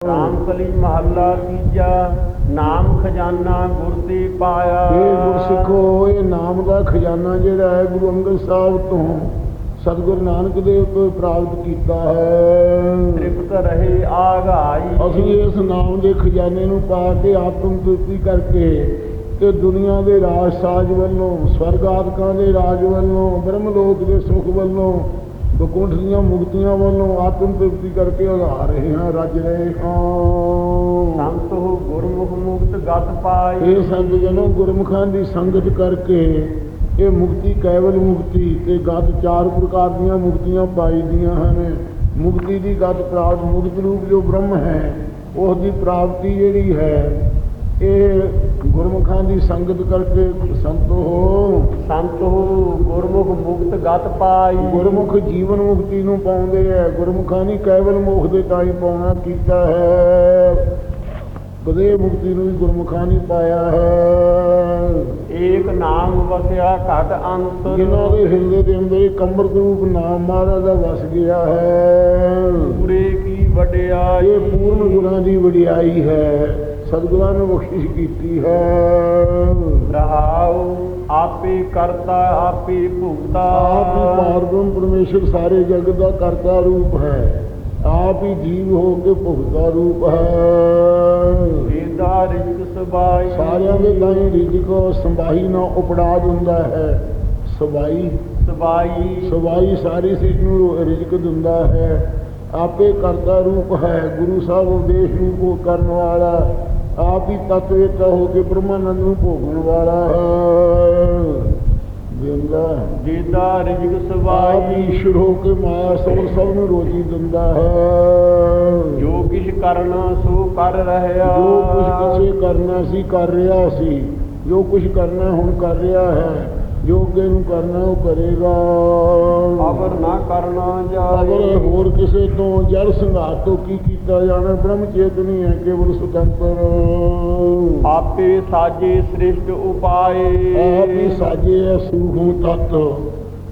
ਰਾਮਕਲੀ ਮਹੱਲਾ ਤੀਜਾ ਨਾਮ ਖਜ਼ਾਨਾ ਗੁਰ ਦੀ ਪਾਇਆ। ਇਹ ਗੁਰਸਿੱਖੋ ਇਹ ਨਾਮ ਦਾ ਖਜ਼ਾਨਾ ਜਿਹੜਾ ਹੈ ਗੁਰੂ ਅੰਗਦ ਸਾਹਿਬ ਤੋਂ ਸਤਿਗੁਰੂ ਨਾਨਕ ਦੇਵ ਤੋਂ ਪ੍ਰਾਪਤ ਕੀਤਾ ਹੈ। ਤ੍ਰਿਪਤ ਰਹੇ ਆਗਾਈ ਅਸੀਂ ਇਸ ਨਾਮ ਦੇ ਖਜ਼ਾਨੇ ਨੂੰ ਪਾ ਕੇ ਆਤਮ ਤ੍ਰਿਪਤੀ ਕਰਕੇ ਤੇ ਦੁਨੀਆ ਦੇ ਰਾਜ ਸਾਜ ਵੱਲੋਂ ਸਵਰਗ ਆਦਿਕਾਂ ਦੇ ਰਾਜ ਵੱਲੋਂ ਬ੍ਰਹਮ ਲੋਕ ਦੇ ਸੁਖ ਵੱਲੋਂ ਬਕੁੰਠ ਦੀਆਂ ਮੁਕਤੀਆਂ ਵੱਲੋਂ ਆਤਮ ਤ੍ਰਿਪਤੀ ਕਰਕੇ ਉਧਾਰ ਰਹੇ ਹਾਂ ਰੱਜ ਰਹੇ ਹਾਂ। ਸੰਤ ਹੋ ਗੁਰਮੁਖ ਮੁਕਤ ਗਤ ਪਾਈ ਇਹ ਸੰਤ ਜਨੋ ਗੁਰਮੁਖਾਂ ਦੀ ਸੰਗਤ ਕਰਕੇ ਇਹ ਮੁਕਤੀ ਕੇਵਲ ਮੁਕਤੀ ਤੇ ਗਤ ਚਾਰ ਪ੍ਰਕਾਰ ਦੀਆਂ ਮੁਕਤੀਆਂ ਪਾਈ ਦੀਆਂ ਹਨ। ਮੁਕਤੀ ਦੀ ਗਤ ਪ੍ਰਾਪਤ ਮੁਕਤ ਰੂਪ ਜੋ ਬ੍ਰਹਮ ਹੈ ਉਸ ਦੀ ਪ੍ਰਾਪਤੀ ਜਿਹੜੀ ਹੈ ਇਹ ਗੁਰਮੁਖਾਂ ਦੀ ਸੰਗਤ ਕਰਕੇ ਸੰਤ ਹੋ। ਸੰਤ ਹੋ ਗੁਰਮੁਖ ਮੁਕਤ ਗਤ ਪਾਈ। ਗੁਰਮੁਖ ਜੀਵਨ ਮੁਕਤੀ ਨੂੰ ਪਾਉਂਦੇ ਹੈ ਗੁਰਮੁਖਾਂ ਨੇ ਕੇਵਲ ਮੋਖ ਦੇ ਤਾਂ ਹੀ ਪਾਉਣਾ ਕੀਤਾ ਹੈ। ਬਦੇ ਮੁਕਤੀ ਨੂੰ ਵੀ ਗੁਰਮੁਖਾਂ ਨੇ ਪਾਇਆ ਹੈ। ਏਕ ਨਾਮ ਵਸਿਆ ਘਟ ਅੰਤ। ਜਿਨ੍ਹਾਂ ਦੇ ਹਿਰਦੇ ਦੇ ਅੰਦਰ ਅੰਮ੍ਰਿਤ ਰੂਪ ਨਾਮ ਮਹਾਰਾਜ ਦਾ ਵਸ ਗਿਆ ਹੈ। ਪੂਰੇ ਕੀ ਵਡਿਆਈ। ਇਹ ਪੂਰਨ ਗੁਰਾਂ ਦੀ ਵਡਿਆਈ ਹੈ। ਸਤਿਗੁਰਾਂ ਨੇ ਬਖਸ਼ਿਸ਼ ਕੀਤੀ ਹੈ। ਰਹਾਉ ਆਪੇ ਕਰਤਾ ਆਪੇ ਭੁਗਤਾ। ਆਪ ਹੀ ਪਾਰਬ੍ਰਹਮ ਪਰਮੇਸ਼ਰ ਸਾਰੇ ਜਗਤ ਦਾ ਕਰਤਾ ਰੂਪ ਹੈ। ਆਪ ਹੀ ਜੀਵ ਹੋ ਕੇ ਭੁਗਤਾ ਰੂਪ ਹੈ। ਵੇਦਾ ਰਿਜਕ ਸਬਾਈ। ਸਾਰਿਆਂ ਦੇ ਤਾਈਂ ਰਿਜਕ ਸੰਭਾਈ ਨਾ ਉਪੜਾਜ ਹੁੰਦਾ ਹੈ। ਸਬਾਈ। ਸਬਾਈ। ਸਵਾਈ ਸਾਰੀ ਸਿੱਖ ਨੂੰ ਰਿਜਕ ਦਿੰਦਾ ਹੈ। ਆਪੇ ਕਰਤਾ ਰੂਪ ਹੈ। ਗੁਰੂ ਸਾਹਿਬ ਉਪਦੇਸ਼ ਰੂਪ ਉਹ ਕਰਨ ਵਾਲਾ ਆਪ ਹੀ ਤਤਵੇਤਾ ਹੋ ਕੇ ਬ੍ਰਹਮਾਨੰਦ ਨੂੰ ਭੋਗਣ ਵਾਲਾ ਹੈ। ਦਿੰਦਾ ਦੇਦਾ ਰਿਜਕ ਆਪ ਹੀ ਕੇ ਮਾਇਆ ਸਭ ਸਭ ਨੂੰ ਰੋਜੀ ਦਿੰਦਾ ਹੈ। ਜੋ ਕਿਛ ਕਰਨਾ ਸੋ ਕਰ ਰਹਿਆ ਜੋ ਕੁਝ ਕਿਸੇ ਕਰਨਾ ਸੀ ਕਰ ਰਿਹਾ ਸੀ। ਜੋ ਕੁਝ ਕਰਨਾ ਹੁਣ ਕਰ ਰਿਹਾ ਹੈ। ਜੋ ਅੱਗੇ ਨੂੰ ਕਰਨਾ ਉਹ ਕਰੇਗਾ। ਅਗਰ ਨਾ ਕਰਨਾ ਅਗਰ ਜਾਏ ਹੋਰ ਕਿਸੇ ਤੋਂ ਜਲ ਸੰਘਾਰ ਤੋਂ ਕੀ ਕੀਤਾ ਜਾਣਾ ਬ੍ਰਹਮ ਚੇਤਨੀ ਹੈ ਕੇਵਲ ਸੁਤੰਤਰ। ਆਪੇ ਸਾਜੇ ਸ੍ਰਿਸ਼ਟ ਉਪਾਏ। ਆਪ ਸਾਜੇ ਹੈ ਸੂਖਮ ਤਤ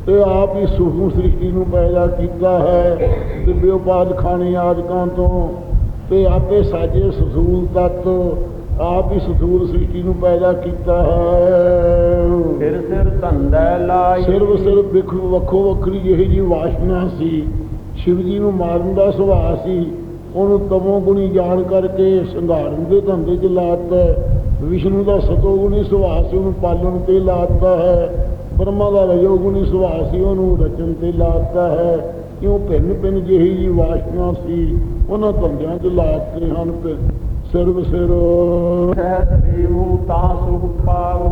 ਤੇ ਆਪ ਹੀ ਸੂਖਮ ਸ੍ਰਿਸ਼ਟੀ ਨੂੰ ਪੈਦਾ ਕੀਤਾ ਹੈ। ਦਿਵਯੋਪਾਦ ਖਾਣੇ ਆਦਿਕਾਂ ਤੋਂ ਤੇ ਆਪੇ ਸਾਜੇ ਸਥੂਲ ਤਤ ਆਪ ਹੀ ਸਥੂਲ ਸ੍ਰਿਸ਼ਟੀ ਨੂੰ ਪੈਦਾ ਕੀਤਾ ਹੈ। ਸਿਰ ਸਿਰ ਧੰਦਾ ਲਾਈ। ਸਿਰ ਵਸਿਰ ਵਿਖ ਵੱਖੋ ਵੱਖਰੀ ਜਿਹੀ ਜੀ ਵਾਸ਼ਨਾ ਸੀ। ਸ਼ਿਵ ਜੀ ਨੂੰ ਮਾਰਨ ਦਾ ਸੁਭਾਅ ਸੀ। ਉਹਨੂੰ ਤਮੋ ਗੁਣੀ ਜਾਣ ਕਰਕੇ ਸੰਘਾਰਨ ਦੇ ਧੰਦੇ 'ਚ ਲਾਤਾ। ਵਿਸ਼ਨੂੰ ਦਾ ਸਤੋ ਗੁਣੀ ਸੁਭਾਅ ਸੀ ਉਹਨੂੰ ਪਾਲਣ ਤੇ ਲਾਤਾ ਹੈ। ਬ੍ਰਹਮਾ ਦਾ ਰਜੋ ਗੁਣੀ ਸੁਭਾਅ ਸੀ ਉਹਨੂੰ ਰਚਨ ਤੇ ਲਾਤਾ ਹੈ। ਕਿਉਂ ਭਿੰਨ ਭਿੰਨ ਜਿਹੀ ਜੀ ਵਾਸ਼ਨਾ ਸੀ ਉਹਨਾਂ ਧੰਦਿਆਂ 'ਚ ਲਾਤੇ ਹਨ ਸਿਰ। ਤਾਂ ਸੁਖ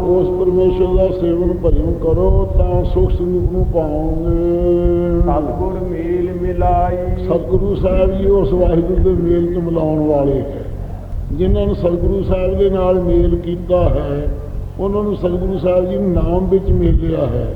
ਉਸ ਪਰਮੇਸ਼ਰ ਦਾ ਸੇਵਨ ਭਜਨ ਕਰੋ ਤਾਂ ਸੁਖ ਸੰਗਤ ਨੂੰ ਪਾਓਗੇ। ਸਤਿਗੁਰ ਮੇਲ ਮਿਲਾਈ। ਸਤਿਗੁਰੂ ਸਾਹਿਬ ਜੀ ਉਸ ਵਾਹਿਗੁਰੂ ਦੇ ਮੇਲ 'ਚ ਮਿਲਾਉਣ ਵਾਲੇ ਹੈ। ਜਿਨ੍ਹਾਂ ਨੂੰ ਸਤਿਗੁਰੂ ਸਾਹਿਬ ਦੇ ਨਾਲ ਮੇਲ ਕੀਤਾ ਹੈ ਉਹਨਾਂ ਨੂੰ ਸਤਿਗੁਰੂ ਸਾਹਿਬ ਜੀ ਨਾਮ ਵਿੱਚ ਮਿਲਿਆ ਹੈ।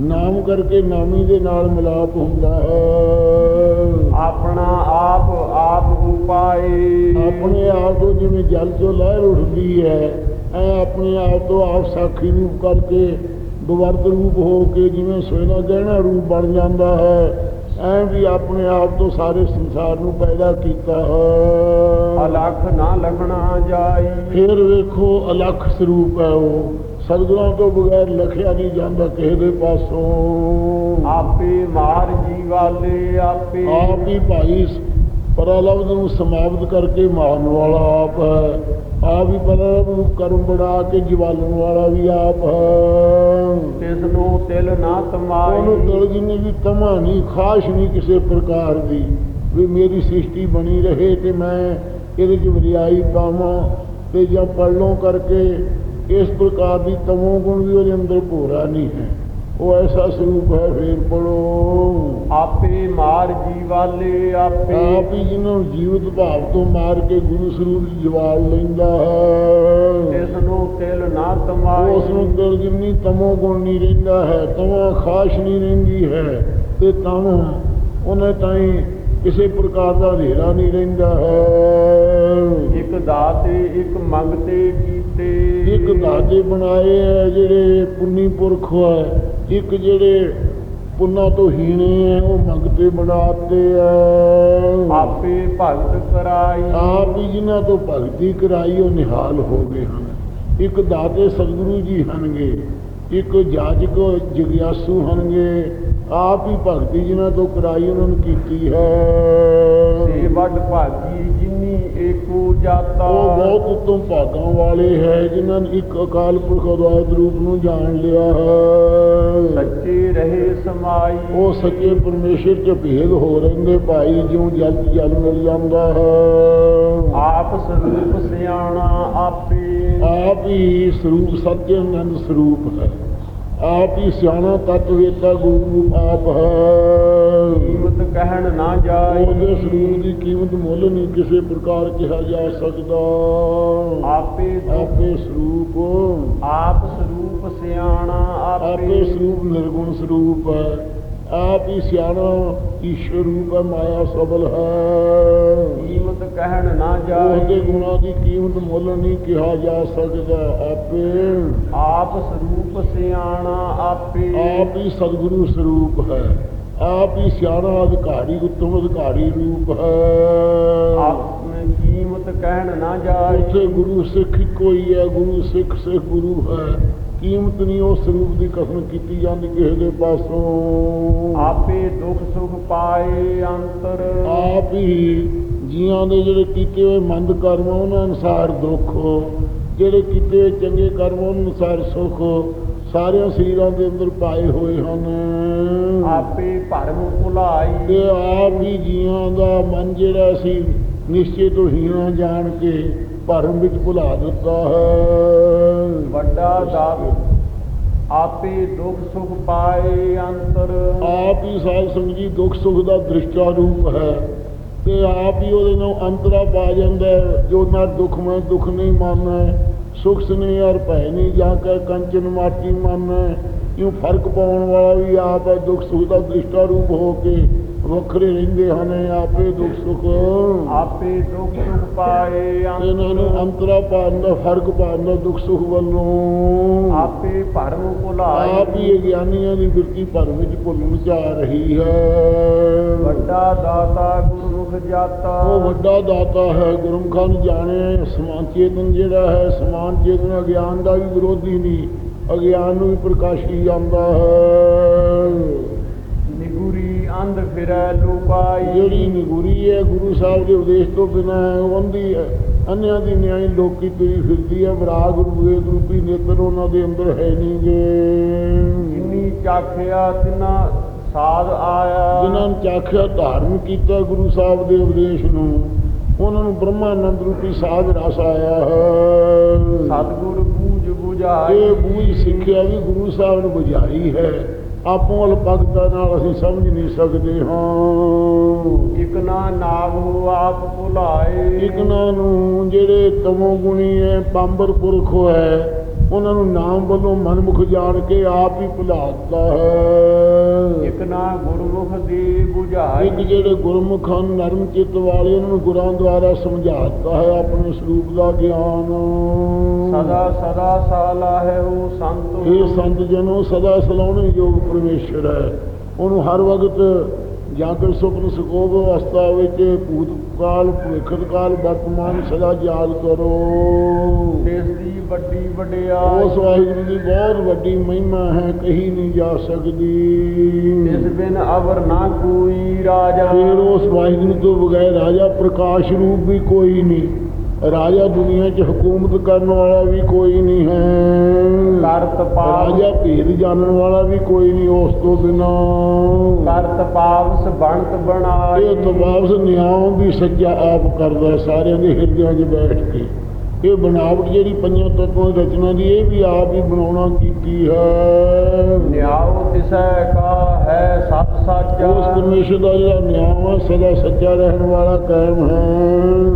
ਨਾਮ ਕਰਕੇ ਨਾਮੀ ਦੇ ਨਾਲ ਮਿਲਾਪ ਹੁੰਦਾ ਹੈ। ਆਪਣਾ ਆਪ ਆਪ ਉਪਾਏ। ਆਪਣੇ ਆਪ ਤੋਂ ਜਿਵੇਂ ਜਲ ਚੋਂ ਲਹਿਰ ਉੱਠਦੀ ਹੈ ਐ ਆਪਣੇ ਆਪ ਤੋਂ ਆਪ ਸਾਖੀ ਰੂਪ ਕਰਕੇ ਬਵਰਤ ਰੂਪ ਹੋ ਕੇ ਜਿਵੇਂ ਸੋਇਨਾ ਗਹਿਣਾ ਰੂਪ ਬਣ ਜਾਂਦਾ ਹੈ ਐ ਵੀ ਆਪਣੇ ਆਪ ਤੋਂ ਸਾਰੇ ਸੰਸਾਰ ਨੂੰ ਪੈਦਾ ਕੀਤਾ ਹੈ। ਅਲਖ ਨਾ ਲਖਣਾ ਜਾਈ ਫਿਰ ਵੇਖੋ ਅਲੱਖ ਸਰੂਪ ਹੈ ਉਹ। ਸਤਿਗੁਰਾਂ ਤੋਂ ਬਗੈਰ ਲਖਿਆ ਨਹੀਂ ਜਾਂਦਾ ਕਿਸੇ ਦੇ ਪਾਸੋਂ। ਆਪੇ ਮਾਰ ਜੀ ਵਾਲੇ ਆਪੇ ਆਪ ਹੀ ਭਾਈ ਪਰਲਬਧ ਨੂੰ ਸਮਾਪਤ ਕਰਕੇ ਮਾਰਨ ਵਾਲਾ ਆਪ ਹੈ। ਆਪ ਹੀ ਪਰਲਬਧ ਨੂੰ ਕਰਮ ਬਣਾ ਕੇ ਜਵਾਲਣ ਵਾਲਾ ਵੀ ਆਪ ਹੈ। ਤਿਸ ਨੂੰ ਤਿਲ ਨਾ ਤਮਾਈ। ਉਹਨੂੰ ਦਿਲ ਜਿੰਨੀ ਵੀ ਤਮਾ ਨਹੀਂ ਖਾਸ਼ ਨਹੀਂ ਕਿਸੇ ਪ੍ਰਕਾਰ ਦੀ। ਵੀ ਮੇਰੀ ਸ੍ਰਿਸ਼ਟੀ ਬਣੀ ਰਹੇ ਤੇ ਮੈਂ ਇਹਦੇ ਚ ਵਰਿਆਈ ਪਾਵਾਂ ਤੇ ਜਾਂ ਪੜਲੋਂ ਕਰਕੇ ਇਸ ਪ੍ਰਕਾਰ ਦੀ ਤਮੋ ਗੁਣ ਵੀ ਉਹਦੇ ਅੰਦਰ ਭੋਰਾ ਨਹੀਂ ਹੈ। ਉਹ ਐਸਾ ਸਰੂਪ ਹੈ ਫੇਰ ਪੜੋ ਆਪੇ ਮਾਰ ਜੀ ਵਾਲੇ ਆਪੇ ਆਪ ਹੀ ਜਿਹਨਾਂ ਜੀਵਤ ਭਾਵ ਤੋਂ ਮਾਰ ਕੇ ਗੁਰੂ ਸਰੂਪ ਜਵਾਲ ਲੈਂਦਾ ਹੈ। ਤਿਸ ਨੂੰ ਤਿਲ ਨਾ ਤਮਾਈ ਉਸ ਨੂੰ ਦਿਲ ਜਿੰਨੀ ਤਮੋ ਗੁਣ ਨਹੀਂ ਰਹਿੰਦਾ ਹੈ ਤਮੋ ਖਾਸ਼ ਨਹੀਂ ਰਹਿੰਦੀ ਹੈ ਤੇ ਤਮ ਉਹਨੇ ਤਾਈ ਕਿਸੇ ਪ੍ਰਕਾਰ ਦਾ ਹਨੇਰਾ ਨਹੀਂ ਰਹਿੰਦਾ ਹੈ। ਇੱਕ ਦਾਤੇ ਇੱਕ ਮੰਗਤੇ ਇੱਕ ਦਾਦੇ ਬਣਾਏ ਹੈ ਜਿਹੜੇ ਪੁੰਨੀ ਪੁਰਖ ਹੈ ਇੱਕ ਜਿਹੜੇ ਪੁੰਨਾ ਤੋਂ ਹੀਣੇ ਹੈ ਉਹ ਮੰਗਤੇ ਬਣਾਤੇ ਐ। ਆਪੇ ਭਗਤ ਕਰਾਈ। ਆਪ ਹੀ ਜਿਨ੍ਹਾਂ ਤੋਂ ਭਗਤੀ ਕਰਾਈ ਉਹ ਨਿਹਾਲ ਹੋ ਗਏ ਹਨ। ਇੱਕ ਦਾਤੇ ਸਤਿਗੁਰੂ ਜੀ ਹਨਗੇ ਇੱਕ ਜਾਜਕ ਜਗਿਆਸੂ ਹਨਗੇ ਆਪ ਹੀ ਭਗਤੀ ਜਿਨ੍ਹਾਂ ਤੋਂ ਕਰਾਈ ਉਹਨਾਂ ਨੂੰ ਕੀਤੀ ਹੈ। ਸੇ ਵੱਡ ਭਾਗੀ ਜਿਨੀ ਏਕੋ ਜਾਤਾ। ਉਹ ਬਹੁਤ ਉੱਤਮ ਭਾਗਾਂ ਵਾਲੇ ਹੈ ਜਿਨ੍ਹਾਂ ਨੇ ਇੱਕ ਅਕਾਲ ਪੁਰਖ ਅਦਵਾਇਤ ਰੂਪ ਨੂੰ ਜਾਣ ਲਿਆ ਹੈ। ਸੱਚੇ ਰਹੇ ਸਮਾਈ। ਉਹ ਸੱਚੇ ਪਰਮੇਸ਼ਰ ਚ ਭੇਦ ਹੋ ਰਹਿੰਦੇ ਭਾਈ ਜਿਉਂ ਜਲ ਜਲ ਮਿਲ ਜਾਂਦਾ ਹੈ। ਆਪ ਸਰੂਪ ਸਿਆਣਾ ਆਪੇ। ਆਪ ਹੀ ਸਰੂਪ ਸਤਿ ਆਨੰਦ ਸਰੂਪ ਹੈ। ਆਪ ਹੀ ਸਿਆਣਾ ਤਤ ਵੇਤਾ ਗੁਰੂ ਆਪ ਹੈ। ਕੀਮਤ ਕਹਿਣ ਨਾ ਜਾਈ ਉਹਦੇ ਸਰੂਪ ਦੀ ਕੀਮਤ ਮੁੱਲ ਨਹੀਂ ਕਿਸੇ ਪ੍ਰਕਾਰ ਕਿਹਾ ਜਾ ਸਕਦਾ। ਆਪੇ ਆਪੇ ਸਰੂਪ ਆਪ ਸਰੂਪ ਸਿਆਣਾ ਆਪੇ ਸਰੂਪ ਨਿਰਗੁਣ ਸਰੂਪ ਹੈ। ਆਪ ਹੀ ਸਿਆਣਾ ਈਸ਼ਵਰ ਰੂਪ ਹੈ ਮਾਇਆ ਸਬਲ ਹੈ। ਕੀਮਤ ਕਹਿਣ ਨਾ ਉਹਦੇ ਜਾਈ ਗੁਣਾਂ ਦੀ ਕੀਮਤ ਮੁੱਲ ਨਹੀਂ ਕਿਹਾ ਜਾ ਸਕਦਾ ਆਪੇ। ਆਪ ਸਰੂਪ ਸਿਆਣਾ ਆਪੇ। ਆਪ ਹੀ ਸਤਿਗੁਰੂ ਸਰੂਪ ਹੈ। ਆਪ ਹੀ ਸਿਆਣਾ ਅਧਿਕਾਰੀ ਉੱਤਮ ਅਧਿਕਾਰੀ ਰੂਪ ਹੈ। ਆਪਨੇ ਕੀਮਤ ਕਹਿਣ ਨਾ ਜਾਈ ਉੱਥੇ ਗੁਰੂ ਸਿੱਖ ਇੱਕੋ ਹੀ ਗੁਰੂ ਸਿੱਖ ਸਿੱਖ ਗੁਰੂ ਹੈ। ਕੀਮਤ ਨਹੀਂ ਉਸ ਸਰੂਪ ਦੀ ਕਸਮ ਕੀਤੀ ਜਾਂਦੀ ਕਿਸੇ ਦੇ ਪਾਸੋਂ। ਆਪੇ ਦੁੱਖ ਸੁਖ ਪਾਏ ਅੰਤਰ। ਆਪ ਹੀ ਜੀਆਂ ਦੇ ਜਿਹੜੇ ਕੀਤੇ ਹੋਏ ਮੰਦ ਕਰਮ ਉਹਨਾਂ ਅਨੁਸਾਰ ਦੁੱਖ। ਜਿਹੜੇ ਕੀਤੇ ਚੰਗੇ ਕਰਮ ਉਹਨਾਂ ਅਨੁਸਾਰ ਸੁਖ। ਸਾਰਿਆਂ ਸਰੀਰਾਂ ਦੇ ਅੰਦਰ ਪਾਏ ਹੋਏ ਹਨ। ਆਪੇ ਭਰਮ ਭੁਲਾਈ। ਤੇ ਆਪ ਹੀ ਜੀਆਂ ਦਾ ਮਨ ਜਿਹੜਾ ਸੀ ਨਿਸ਼ਚੇ ਤੋਂ ਹੀਣਾ ਜਾਣ ਕੇ ਭਰਮ ਵਿੱਚ ਭੁਲਾ ਦਿੱਤਾ ਹੈ। ਵੱਡਾ ਦਾਤ ਆਪੇ ਦੁੱਖ ਸੁਖ ਪਾਏ ਅੰਤਰ। ਆਪ ਹੀ ਸਾਧ ਸੰਗਤ ਜੀ ਦੁੱਖ ਸੁਖ ਦਾ ਦ੍ਰਿਸ਼ਟਾ ਰੂਪ ਹੈ ਤੇ ਆਪ ਹੀ ਉਹਦੇ ਨਾਲ ਅੰਤਰਾ ਪਾ ਜਾਂਦਾ ਜੋ ਨਾ ਦੁੱਖ ਮੈਂ ਦੁੱਖ ਨਹੀਂ ਮੰਨੈ ਸੁਖ ਸਨੇ ਯਾਰ ਭੈ ਨਹੀਂ ਜਾਂ ਕੈ ਕੰਚਨ ਮਾਟੀ ਮੰਨੈ ਇਉਂ ਫ਼ਰਕ ਪਾਉਣ ਵਾਲਾ ਵੀ ਆਪ ਹੈ ਦੁੱਖ ਸੁਖ ਦਾ ਦ੍ਰਿਸ਼ਟਾ ਰੂਪ ਹੋ ਕੇ ਵੱਖਰੇ ਰਹਿੰਦੇ ਹਨ ਆਪੇ ਦੁੱਖ ਸੁਖ ਆਪੇ ਦੁੱਖ ਸੁਖ ਪਾਏ ਇਹਨਾਂ ਨੂੰ ਅੰਤਰ ਪਾਉਣ ਦਾ ਫ਼ਰਕ ਪਾਉਣ ਦਾ ਦੁੱਖ ਸੁਖ ਵੱਲੋਂ। ਆਪੇ ਭਰਮ ਭੁਲਾਈ ਆਪ ਹੀ ਗਿਆਨੀਆਂ ਦੀ ਬਿਰਤੀ ਭਰਮ ਵਿੱਚ ਭੁੱਲਣ ਆ ਰਹੀ ਹੈ। ਵੱਡਾ ਦਾਤਾ ਗੁਰਮੁਖ ਜਾਤਾ। ਉਹ ਵੱਡਾ ਦਾਤਾ ਹੈ ਗੁਰਮੁਖਾਂ ਨੂੰ ਜਾਣੇ ਸਮਾਨ ਚੇਤਨ ਜਿਹੜਾ ਹੈ ਸਮਾਨ ਚੇਤਨ ਅਗਿਆਨ ਦਾ ਵੀ ਵਿਰੋਧੀ ਨਹੀਂ ਅਗਿਆਨ ਨੂੰ ਵੀ ਪ੍ਰਕਾਸ਼ੀ ਜਾਂਦਾ ਹੈ। ਅੰਧ ਫਿਰੈ ਲੁਕਾਈ ਜਿਹੜੀ ਨਿਗੁਰੀ ਹੈ ਗੁਰੂ ਸਾਹਿਬ ਦੇ ਉਦੇਸ਼ ਤੋਂ ਬਿਨਾਂ ਹੈ, ਉਹ ਅੰਧੀ ਹੈ ਅੰਨਿਆਂ ਦੀ ਨਿਆਈ ਲੋਕੀ ਤੁਰੀ ਫਿਰਦੀ ਹੈ ਵਿਰਾਗ ਰੂਪੇ ਰੂਪੀ ਨੇਤਰ ਉਹਨਾਂ ਦੇ ਅੰਦਰ ਹੈ ਨਹੀਂਗੇ ਜਿਨੀ ਚਾਖਿਆ ਤਿਨਾ ਸਾਧ ਆਇਆ। ਜਿਨ੍ਹਾਂ ਨੂੰ ਚਾਖਿਆ ਧਾਰਨ ਕੀਤਾ ਗੁਰੂ ਸਾਹਿਬ ਦੇ ਉਪਦੇਸ਼ ਨੂੰ ਉਹਨਾਂ ਨੂੰ ਬ੍ਰਹਮਾਨੰਦ ਰੂਪੀ ਸਾਧ ਰਸ ਆਇਆ ਹੈ। ਸਤਿਗੁਰ ਬੂਝ ਬੁਝਾਈ। ਇਹ ਬੂਝ ਸਿੱਖਿਆ ਵੀ ਗੁਰੂ ਸਾਹਿਬ ਨੇ ਬੁਝਾਈ ਹੈ। ਆਪੋ ਅਲਪਗਤਾ ਨਾਲ ਅਸੀਂ ਸਮਝ ਨਹੀਂ ਸਕਦੇ ਹਾਂ। ਇਕ ਨਾ ਨਾਗ ਹੋ ਆਪ ਭੁਲਾਏ। ਇਕਨਾਂ ਨੂੰ ਜਿਹੜੇ ਤਮੋ ਗੁਣੀ ਹੈ ਪਾਂਬਰ ਪੁਰਖ ਹੈ ਉਹਨਾਂ ਨੂੰ ਨਾਮ ਵੱਲੋਂ ਮਨਮੁਖ ਜਾਣ ਕੇ ਆਪ ਹੀ ਭੁਲਾਤਾ ਹੈ। ਇਕ ਨਾ ਗੁਰਮੁਖ ਦੀ ਬੁਝਾਈ। ਇੱਕ ਜਿਹੜੇ ਗੁਰਮੁਖ ਹਨ ਨਰਮ ਚਿੱਤ ਵਾਲੇ ਉਹਨਾਂ ਨੂੰ ਗੁਰਾਂ ਦੁਆਰਾ ਸਮਝਾਤਾ ਹੈ ਆਪਣੇ ਸਰੂਪ ਦਾ ਗਿਆਨ। ਸਦਾ ਸਦਾ ਸਾਲਾ ਹੈ ਉਹ ਸੰਤ। ਇਹ ਸੰਤ ਜਨੋ ਸਦਾ ਸਲਾਉਣੇ ਯੋਗ ਪਰਮੇਸ਼ਰ ਹੈ। ਉਹਨੂੰ ਹਰ ਵਕਤ ਜਾਗਰ ਸੁਪਨ ਸੁਖੋਗ ਅਵਸਥਾ ਵਿੱਚ ਭੂਤ ਕਾਲ ਭਵਿੱਖਤ ਕਾਲ ਵਰਤਮਾਨ ਸਦਾ ਯਾਦ ਕਰੋ। ਇਸ ਦੀ ਵੱਡੀ ਵਡਿਆਈ। ਉਸ ਵਾਹਿਗੁਰੂ ਦੀ ਬਹੁਤ ਵੱਡੀ ਮਹਿਮਾ ਹੈ ਕਹੀ ਨਹੀਂ ਜਾ ਸਕਦੀ। ਇਸ ਬਿਨ ਅਵਰ ਨਾ ਕੋਈ ਰਾਜਾ। ਫਿਰ ਉਸ ਵਾਹਿਗੁਰੂ ਤੋਂ ਬਗੈਰ ਰਾਜਾ ਪ੍ਰਕਾਸ਼ ਰੂਪ ਵੀ ਕੋਈ ਨਹੀਂ। ਰਾਜਾ ਦੁਨੀਆ 'ਚ ਹਕੂਮਤ ਕਰਨ ਵਾਲਾ ਵੀ ਕੋਈ ਨਹੀਂ ਹੈ। ਕਰਤ ਪਾਪ ਰਾਜਾ ਭੇਦ ਜਾਣਨ ਵਾਲਾ ਵੀ ਕੋਈ ਨਹੀਂ ਉਸ ਤੋਂ ਬਿਨਾ। ਕਰਤ ਪਾਵਸ ਬੰਤ ਬਣਾਈ। ਇਹ ਤਵਾਬਸ ਨਿਆਂ ਵੀ ਸੱਚਾ ਆਪ ਕਰਦਾ ਸਾਰਿਆਂ ਦੇ ਹਿਰਦਿਆਂ 'ਚ ਬੈਠ ਕੇ। ਇਹ ਬਣਾਵਟ ਜਿਹੜੀ ਪੰਜਾਂ ਤੱਤਾਂ ਦੀ ਰਚਨਾ ਦੀ ਇਹ ਵੀ ਆਪ ਹੀ ਬਣਾਉਣਾ ਕੀਤੀ ਹੈ। ਨਿਆਉ ਤਿਸੈ ਕਾ ਹੈ ਸਤ ਉਸ ਸਾਚਾ ਪਰਮੇਸ਼ਰ ਦਾ ਜਿਹੜਾ ਨਿਆਂ ਹੈ ਸਦਾ ਸੱਚਾ ਰਹਿਣ ਵਾਲਾ ਕਾਇਮ ਹੈ।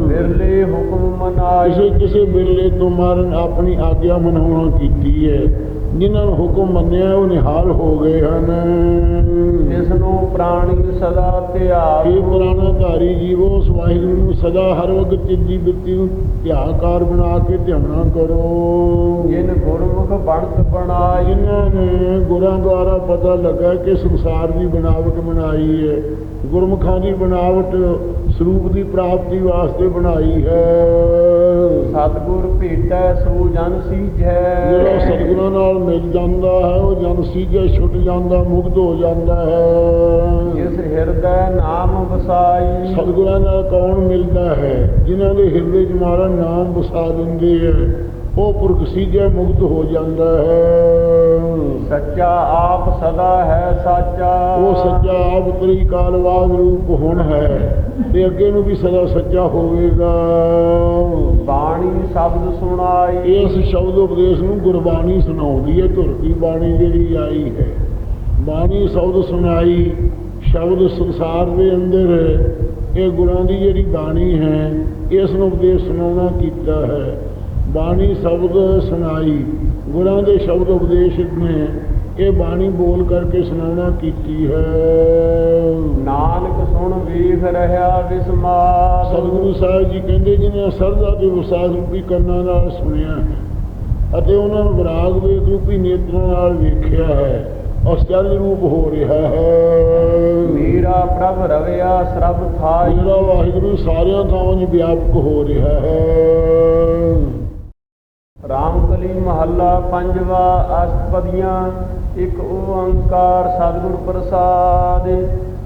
ਵਿਰਲੇ ਹੁਕਮ ਮਨਾਈ ਕਿਸੇ ਕਿਸੇ ਬਿਰਲੇ ਤੋਂ ਮਾਰਨ ਆਪਣੀ ਆਗਿਆ ਮਨਾਉਣਾ ਕੀਤੀ ਹੈ। ਜਿਨ੍ਹਾਂ ਨੂੰ ਹੁਕਮ ਮੰਨਿਆ ਉਹ ਨਿਹਾਲ ਹੋ ਗਏ ਹਨ। ਇਸ ਨੂੰ ਪ੍ਰਾਣੀ ਸਦਾ ਧਿਆਨ ਇਹ ਪੁਰਾਣਾ ਧਾਰੀ ਜੀਵੋ ਉਸ ਵਾਹਿਗੁਰੂ ਨੂੰ ਸਦਾ ਹਰ ਵਕਤ ਚਿੱਜੀ ਬਿਰਤੀ ਨੂੰ ਧਿਆਕਾਰ ਬਣਾ ਕੇ ਧਿਆਨਾ ਕਰੋ। ਜਿਨ ਗੁਰਮੁਖ ਬਣਤ ਬਣਾਈ। ਜਿਨ੍ਹਾਂ ਨੇ ਗੁਰਾਂ ਦੁਆਰਾ ਪਤਾ ਲੱਗਾ ਕਿ ਸੰਸਾਰ ਦੀ ਬਣਾਵਟ ਬਣਾਈ ਹੈ ਗੁਰਮੁਖਾਂ ਦੀ ਬਣਾਵਟ ਸਰੂਪ ਦੀ ਪ੍ਰਾਪਤੀ ਵਾਸਤੇ ਬਣਾਈ ਹੈ। ਸਤਿਗੁਰ ਭੇਟੈ ਸੋ ਜਨ ਸੀਜੈ ਜਿਹੜਾ ਸਤਿਗੁਰਾਂ ਨਾਲ ਮਿਲ ਜਾਂਦਾ ਹੈ ਉਹ ਜਨ ਸੀਜੇ ਛੁੱਟ ਜਾਂਦਾ ਮੁਕਤ ਹੋ ਜਾਂਦਾ ਹੈ। ਜਿਸ ਹਿਰਦੈ ਨਾਮ ਵਸਾਈ। ਸਤਿਗੁਰਾਂ ਨਾਲ ਕੌਣ ਮਿਲਦਾ ਹੈ? ਜਿਨ੍ਹਾਂ ਦੇ ਹਿਰਦੇ 'ਚ ਮਾਰਾ ਨਾਮ ਵਸਾ ਦਿੰਦੇ ਹੈ। ਉਹ ਪੁਰਖ ਸੀਜੇ ਮੁਕਤ ਹੋ ਜਾਂਦਾ ਹੈ। ਸੱਚਾ ਆਪ ਸਦਾ ਹੈ ਸਾਚਾ। ਉਹ ਸੱਚਾ ਆਪ ਤਰੀ ਕਾਲਵਾਦ ਰੂਪ ਹੁਣ ਹੈ। ਤੇ ਅੱਗੇ ਨੂੰ ਵੀ ਸਦਾ ਸੱਚਾ ਹੋਵੇਗਾ। ਬਾਣੀ ਸ਼ਬਦ ਸੁਣਾਈ। ਇਸ ਸ਼ਬਦ ਉਪਦੇਸ਼ ਨੂੰ ਗੁਰਬਾਣੀ ਸੁਣਾਉਂਦੀ ਹੈ। ਧੁਰ ਦੀ ਬਾਣੀ ਜਿਹੜੀ ਆਈ ਹੈ। ਬਾਣੀ ਸ਼ਬਦ ਸੁਣਾਈ ਸ਼ਬਦ ਸੰਸਾਰ ਦੇ ਅੰਦਰ ਇਹ ਗੁਰਾਂ ਦੀ ਜਿਹੜੀ ਬਾਣੀ ਹੈ ਇਸ ਨੂੰ ਉਪਦੇਸ਼ ਸੁਣਾਉਣਾ ਕੀਤਾ ਹੈ। ਬਾਣੀ ਸ਼ਬਦ ਸੁਣਾਈ। ਗੁਰਾਂ ਦੇ ਸ਼ਬਦ ਉਪਦੇਸ਼ ਨੇ। ਇਹ ਬਾਣੀ ਬੋਲ ਕਰਕੇ ਸੁਣਾਉਣਾ ਕੀਤੀ ਹੈ। ਨਾਨਕ ਸੁਣ ਵੇਖ ਰਹਾ ਵਿਸਮਾਰ। ਸਤਿਗੁਰੂ ਸਾਹਿਬ ਜੀ ਕਹਿੰਦੇ ਜਿਹਨੇ ਸਰਦਾ ਤੇ ਵਿਸਾਸ ਰੂਪੀ ਕੰਨਾਂ ਨਾਲ ਸੁਣਿਆ ਅਤੇ ਉਹਨਾਂ ਨੂੰ ਵਿਰਾਗ ਵੇਖ ਰੂਪੀ ਨੇਤਰਾਂ ਨਾਲ ਵੇਖਿਆ ਹੈ ਅਸਚਰਜ ਰੂਪ ਹੋ ਰਿਹਾ ਹੈ। ਮੇਰਾ ਪ੍ਰਭ ਰਵਿਆ ਸਰਬ ਥਾਈ। ਜਿਹੜਾ ਵਾਹਿਗੁਰੂ ਸਾਰਿਆਂ ਥਾਵਾਂ 'ਚ ਵਿਆਪਕ ਹੋ ਰਿਹਾ ਹੈ। ਰਾਮਕਲੀ ਮਹੱਲਾ ਪੰਜਵਾ ਅਸ਼ਟਪਦੀਆਂ, ਇੱਕ ਓੰਕਾਰ ਸਤਿਗੁਰ ਪ੍ਰਸਾਦ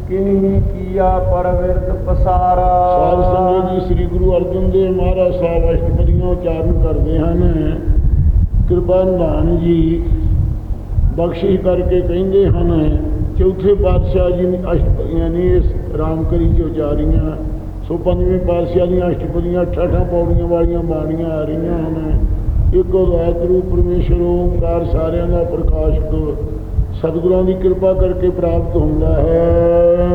ਕਿਨਹੀ ਕੀਆ ਪਰਵਿਰਤ ਪਸਾਰਾ। ਸਾਧ ਸੰਗਤ ਜੀ, ਸ੍ਰੀ ਗੁਰੂ ਅਰਜਨ ਦੇਵ ਮਹਾਰਾਜ ਸਾਹਿਬ ਅਸ਼ਟਪਦੀਆਂ ਉਚਾਰਨ ਕਰਦੇ ਹਨ। ਕਿਰਪਾ ਨਿਧਾਨ ਜੀ, ਬਖਸ਼ਿਸ਼ ਕਰਕੇ ਕਹਿੰਦੇ ਹਨ, ਚੌਥੇ ਪਾਤਸ਼ਾਹ ਜੀ ਨੇ ਅਸ਼ਟਪਦੀਆਂ ਨੇ ਇਸ ਰਾਮਕਲੀ ਚ ਉਚਾਰੀਆਂ। ਸੋ ਪੰਜਵੇਂ ਪਾਤਸ਼ਾਹ ਦੀਆਂ ਅਸ਼ਟਪਦੀਆਂ ਠਾਠਾਂ ਪੌੜੀਆਂ ਵਾਲੀਆਂ ਬਾਣੀਆਂ ਆ ਰਹੀਆਂ ਹਨ। ਇੱਕ ਅਦਵੈਤ ਰੂਪ ਪਰਮੇਸ਼ਰ ਓਮਕਾਰ ਸਾਰਿਆਂ ਦਾ ਪ੍ਰਕਾਸ਼ਕ ਸਤਿਗੁਰਾਂ ਦੀ ਕਿਰਪਾ ਕਰਕੇ ਪ੍ਰਾਪਤ ਹੁੰਦਾ ਹੈ।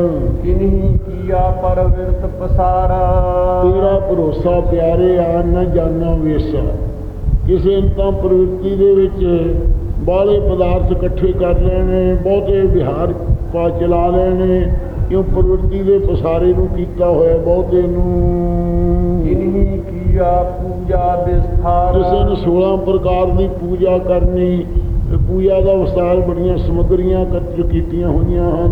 ਕਿਨਹੀ ਕੀਆ ਪਰਵਿਰਤ ਪਸਾਰਾ। ਤੇਰਾ ਭਰੋਸਾ ਪਿਆਰੇ ਆ ਨਾ ਜਾਣਾ ਵੇਸਾ। ਕਿਸੇ ਤਾਂ ਪ੍ਰਵਿਰਤੀ ਦੇ ਵਿੱਚ ਬਾਹਲੇ ਪਦਾਰਥ ਇਕੱਠੇ ਕਰ ਲੈਣੇ ਬਹੁਤੇ ਵਿਹਾਰ ਪਾ ਚਲਾ ਲੈਣੇ ਕਿਉਂ ਪ੍ਰਵਿਰਤੀ ਦੇ ਪਸਾਰੇ ਨੂੰ ਕੀਤਾ ਹੋਇਆ ਬਹੁਤੇ ਨੂੰ। ਕਿਨਹੀ ਪੂਜਾ ਵਿਸਥਾਰ ਕਿਸੇ ਨੂੰ 16 ਪ੍ਰਕਾਰ ਦੀ ਪੂਜਾ ਕਰਨੀ ਪੂਜਾ ਦਾ ਵਿਸਤਾਰ ਬੜੀਆਂ ਸਮੱਗਰੀਆਂ ਇਕੱਠ ਕੀਤੀਆਂ ਹੋਈਆਂ ਹਨ।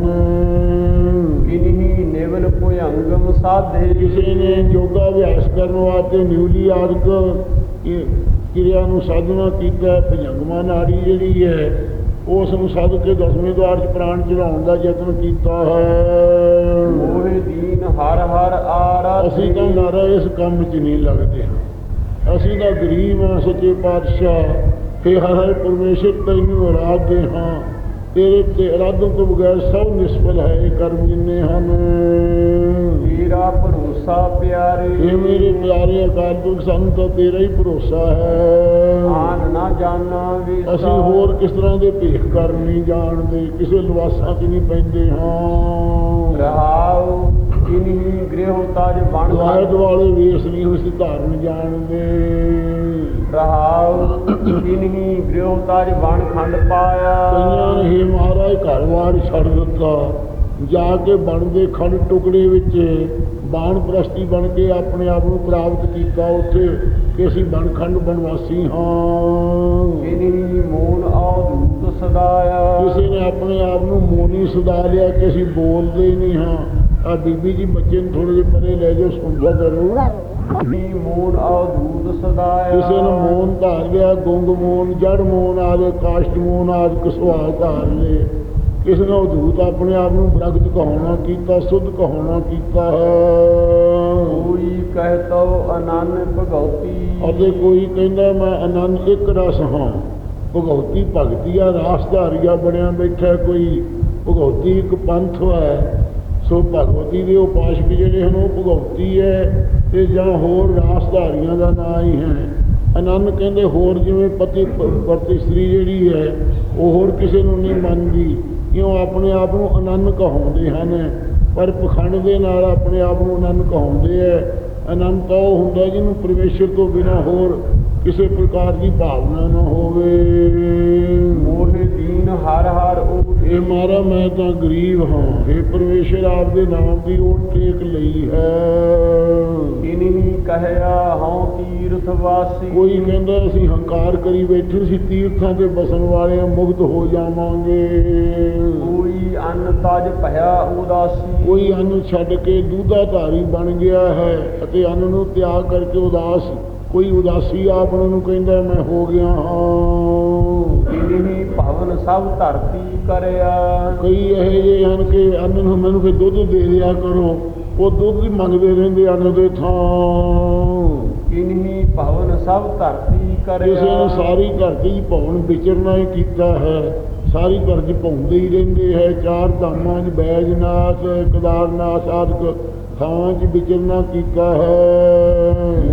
ਕਿਨਹੀ ਨਿਵਲ ਭੁਯੰਗਮ ਸਾਧੇ। ਕਿਸੇ ਨੇ ਯੋਗਾ ਅਭਿਆਸ ਕਰਨ ਵਾਸਤੇ ਨਿਊਲੀ ਆਦਿਕ ਇਹ ਕਿਰਿਆ ਨੂੰ ਸਾਧਨਾ ਕੀਤਾ ਭੁਜੰਗਮਾ ਨਾੜੀ ਜਿਹੜੀ ਹੈ ਉਸ ਨੂੰ ਸਾਧ ਕੇ ਦਸਵੇਂ ਦਵਾਰ 'ਚ ਪ੍ਰਾਣ ਚੜਾਉਣ ਦਾ ਯਤਨ ਕੀਤਾ ਹੈ। ਮੋਹਿ ਦੀਨ ਹਰ ਹਰ ਆਰਾਧੇ। ਅਸੀਂ ਤਾਂ ਨਾਰਾ ਇਸ ਕੰਮ 'ਚ ਨਹੀਂ ਲੱਗਦੇ। ਅਸੀਂ ਤਾਂ ਗਰੀਬ ਹਾਂ ਸੱਚੇ ਪਾਤਸ਼ਾਹ। ਤੇ ਹਰ ਹਰ ਪਰਮੇਸ਼ਰ ਤੈਨੂੰ ਆਰਾਧਦੇ ਹਾਂ। ਤੇਰੇ ਤੇ ਇਰਾਦੋਂ ਤੋਂ ਬਗੈਰ ਸਭ ਨਿਸਫਲ ਹੈ ਇਹ ਕਰਮ ਜਿੰਨੇ ਹਨ। ਤੇਰਾ ਭਰੋਸਾ ਪਿਆਰੇ। ਇਹ ਮੇਰੇ ਪਿਆਰੇ ਅਕਾਲ ਪੁਰਖ ਸਾਨੂੰ ਤਾਂ ਤੇਰਾ ਹੀ ਭਰੋਸਾ ਹੈ। ਆਨ ਨਾ ਜਾਣਾ ਵੀ ਅਸੀਂ ਹੋਰ ਕਿਸ ਤਰ੍ਹਾਂ ਦੇ ਭੇਖ ਕਰ ਨਹੀਂ ਜਾਣਦੇ ਕਿਸੇ ਲਵਾਸਾਂ 'ਚ ਨਹੀਂ ਪੈਂਦੇ ਹਾਂ। ਰਹਾਉ ਕਿਨਹੀ ਗ੍ਰਹਿ ਤਾਜ ਬਣ ਦੁਆਲੇ ਦੁਆਲੇ ਵੇਸ ਨਹੀਂ ਉਸ ਧਾਰਨ ਜਾਣਦੇ ਰਹਾਉ ਕਿਨਹੀ ਗ੍ਰਹਿ ਤਾਜ ਬਣ ਖੰਡ ਪਾਇਆ। ਕਈਆਂ ਨੇ ਮਹਾਰਾਜ ਘਰ-ਬਾਰ ਛੱਡ ਦਿੱਤਾ। ਜਾ ਕੇ ਬਣਦੇ ਖੰਡ ਟੁਕੜੇ ਵਿੱਚ ਬਾਣ ਪ੍ਰਸਤੀ ਬਣ ਕੇ ਆਪਣੇ ਆਪ ਨੂੰ ਪ੍ਰਾਪਤ ਕੀਤਾ ਉੱਥੇ ਕਿ ਅਸੀਂ ਬਣਖੰਡ ਬਣਵਾਸੀ ਹਾਂ। ਕਿਨਹੀ ਮੂਨ ਆਉਦੂਤ ਸਦਾਇਆ। ਕਿਸੇ ਨੇ ਆਪਣੇ ਆਪ ਨੂੰ ਮੋਨੀ ਸੁਧਾ ਲਿਆ ਕਿ ਅਸੀਂ ਬੋਲਦੇ ਹੀ ਨਹੀਂ ਹਾਂ। ਆ ਬੀਬੀ ਜੀ ਬੱਚੇ ਨੂੰ ਥੋੜੇ ਜਿਹੇ ਪਰੇ ਲੈ ਜਾਓ ਸੁਣਦਾ ਕਰੋ ਕਿਨਹੀ ਮੂਨ ਆਉਦੂਤ ਸਦਾਇਆ। ਕਿਸੇ ਨੂੰ ਮੋਨ ਧਾਰ ਲਿਆ ਗੁੰਗ ਮੋਨ ਜੜ ਮੋਨ ਆਦੇ ਕਾਸ਼ਟ ਮੋਨ ਆਦਿ ਕਸਵਾ ਧਾਰ ਲਏ ਕਿਸੇ ਨੇ ਉਦੂਤ ਆਪਣੇ ਆਪ ਨੂੰ ਬ੍ਰਗਤ ਕਹਾਉਣਾ ਕੀਤਾ ਸੁਧ ਕਹਾਉਣਾ ਕੀਤਾ ਹੈ। ਕੋਈ ਕਹਿਤੋ ਅਨੰਨ ਭਗਉਤੀ। ਅਤੇ ਕੋਈ ਕਹਿੰਦਾ ਮੈਂ ਆਨੰਦ ਇੱਕ ਰਸ ਹਾਂ। ਭਗਉਤੀ ਭਗਤੀ ਆ ਰਾਸਧਾਰੀਆ ਬਣਿਆ ਬੈਠਾ ਕੋਈ। ਭਗਉਤੀ ਇੱਕ ਪੰਥ ਹੈ। ਸੋ ਭਗਵਤੀ ਦੇ ਉਪਾਸ਼ਕ ਜਿਹੜੇ ਹਨ, ਉਹ ਭਗਉਤੀ ਹੈ ਤੇ ਜਾਂ ਹੋਰ ਰਾਸਧਾਰੀਆਂ ਦਾ ਨਾਂ ਹੀ ਹੈ। ਅਨੰਦ ਕਹਿੰਦੇ, ਹੋਰ ਜਿਵੇਂ ਪਤੀ ਪ- ਪਤੀ ਇਸਤਰੀ ਜਿਹੜੀ ਹੈ, ਉਹ ਹੋਰ ਕਿਸੇ ਨੂੰ ਨਹੀਂ ਮੰਨਦੀ। ਕਿਉਂ ਆਪਣੇ ਆਪ ਨੂੰ ਆਨੰਦ ਕਹਾਉਂਦੇ ਹਨ। ਪਰ ਪਖੰਡ ਦੇ ਨਾਲ ਆਪਣੇ ਆਪ ਨੂੰ ਆਨੰਦ ਕਹਾਉਂਦੇ ਹੈ। ਆਨੰਦ ਤਾਂ ਉਹ ਹੁੰਦਾ ਜਿਹਨੂੰ ਪਰਮੇਸ਼ਰ ਤੋਂ ਬਿਨਾ ਹੋਰ ਕਿਸੇ ਪ੍ਰਕਾਰ ਦੀ ਭਾਵਨਾ ਨਾ ਹੋਵੇ। ਮੋਹਿ ਹਰ ਹਰ ਓਟ ਇਹ ਮਾਰਾ ਮੈਂ ਤਾਂ ਗਰੀਬ ਹਾਂ। ਇਹ ਪਰਮੇਸ਼ਰ ਆਪ ਦੇ ਨਾਮ ਦੀ ਓਟ ਟੇਕ ਲਈ ਹੈ। ਇਨਹੀ ਕਹਿਆ ਹਉ ਤੀਰਥ ਵਾਸੀ। ਕੋਈ ਕਹਿੰਦਾ ਅਸੀਂ ਹੰਕਾਰ ਕਰੀ ਬੈਠੇ ਸੀ ਤੀਰਥਾਂ ਤੇ ਬਸਣ ਵਾਲੇ ਮੁਕਤ ਹੋ ਜਾਵਾਂਗੇ। ਕੋਈ ਅੰਨ ਤਜ ਭਇਆ ਉਦਾਸੀ। ਕੋਈ ਅੰਨ ਛੱਡ ਕੇ ਦੂਧਾ ਧਾਰੀ ਬਣ ਗਿਆ ਹੈ ਅਤੇ ਅੰਨ ਨੂੰ ਤਿਆਗ ਕਰਕੇ ਉਦਾਸ। ਕੋਈ ਉਦਾਸੀ ਆਪਣ ਨੂੰ ਕਹਿੰਦਾ ਮੈਂ ਹੋ ਗਿਆ ਹਾਂ। ਇਨਹੀ ਭਵਨ ਸਭ ਧਰਤੀ ਕਰਿਆ। ਕਈ ਇਹੋ ਜਿਹੇ ਹਨ ਕਿ ਅੰਨ ਨੂੰ ਮੈਨੂੰ ਫਿਰ ਦੁੱਧ ਦੇ ਦਿਆ ਕਰੋ। ਉਹ ਦੁੱਧ ਹੀ ਮੰਗਦੇ ਰਹਿੰਦੇ ਅੰਨ ਦੇ ਥਾਂ। ਇਨਹੀ ਭਵਨ ਸਭ ਧਰਤੀ ਕਿਸੇ ਨੂੰ ਕਰਿਆ ਸਾਰੀ ਧਰਤੀ ਭਵਨ ਵਿਚਰਨਾ ਹੀ ਕੀਤਾ ਹੈ। ਸਾਰੀ ਧਰਤੀ ਭੌਂਦੇ ਹੀ ਰਹਿੰਦੇ ਹੈ। ਚਾਰ ਧਾਮਾਂ 'ਚ ਬੈਜਨਾਥ ਕੇਦਾਰਨਾਥ ਆਦਿਕ ਥਾਵਾਂ 'ਚ ਵਿਚਰਨਾ ਕੀਤਾ ਹੈ।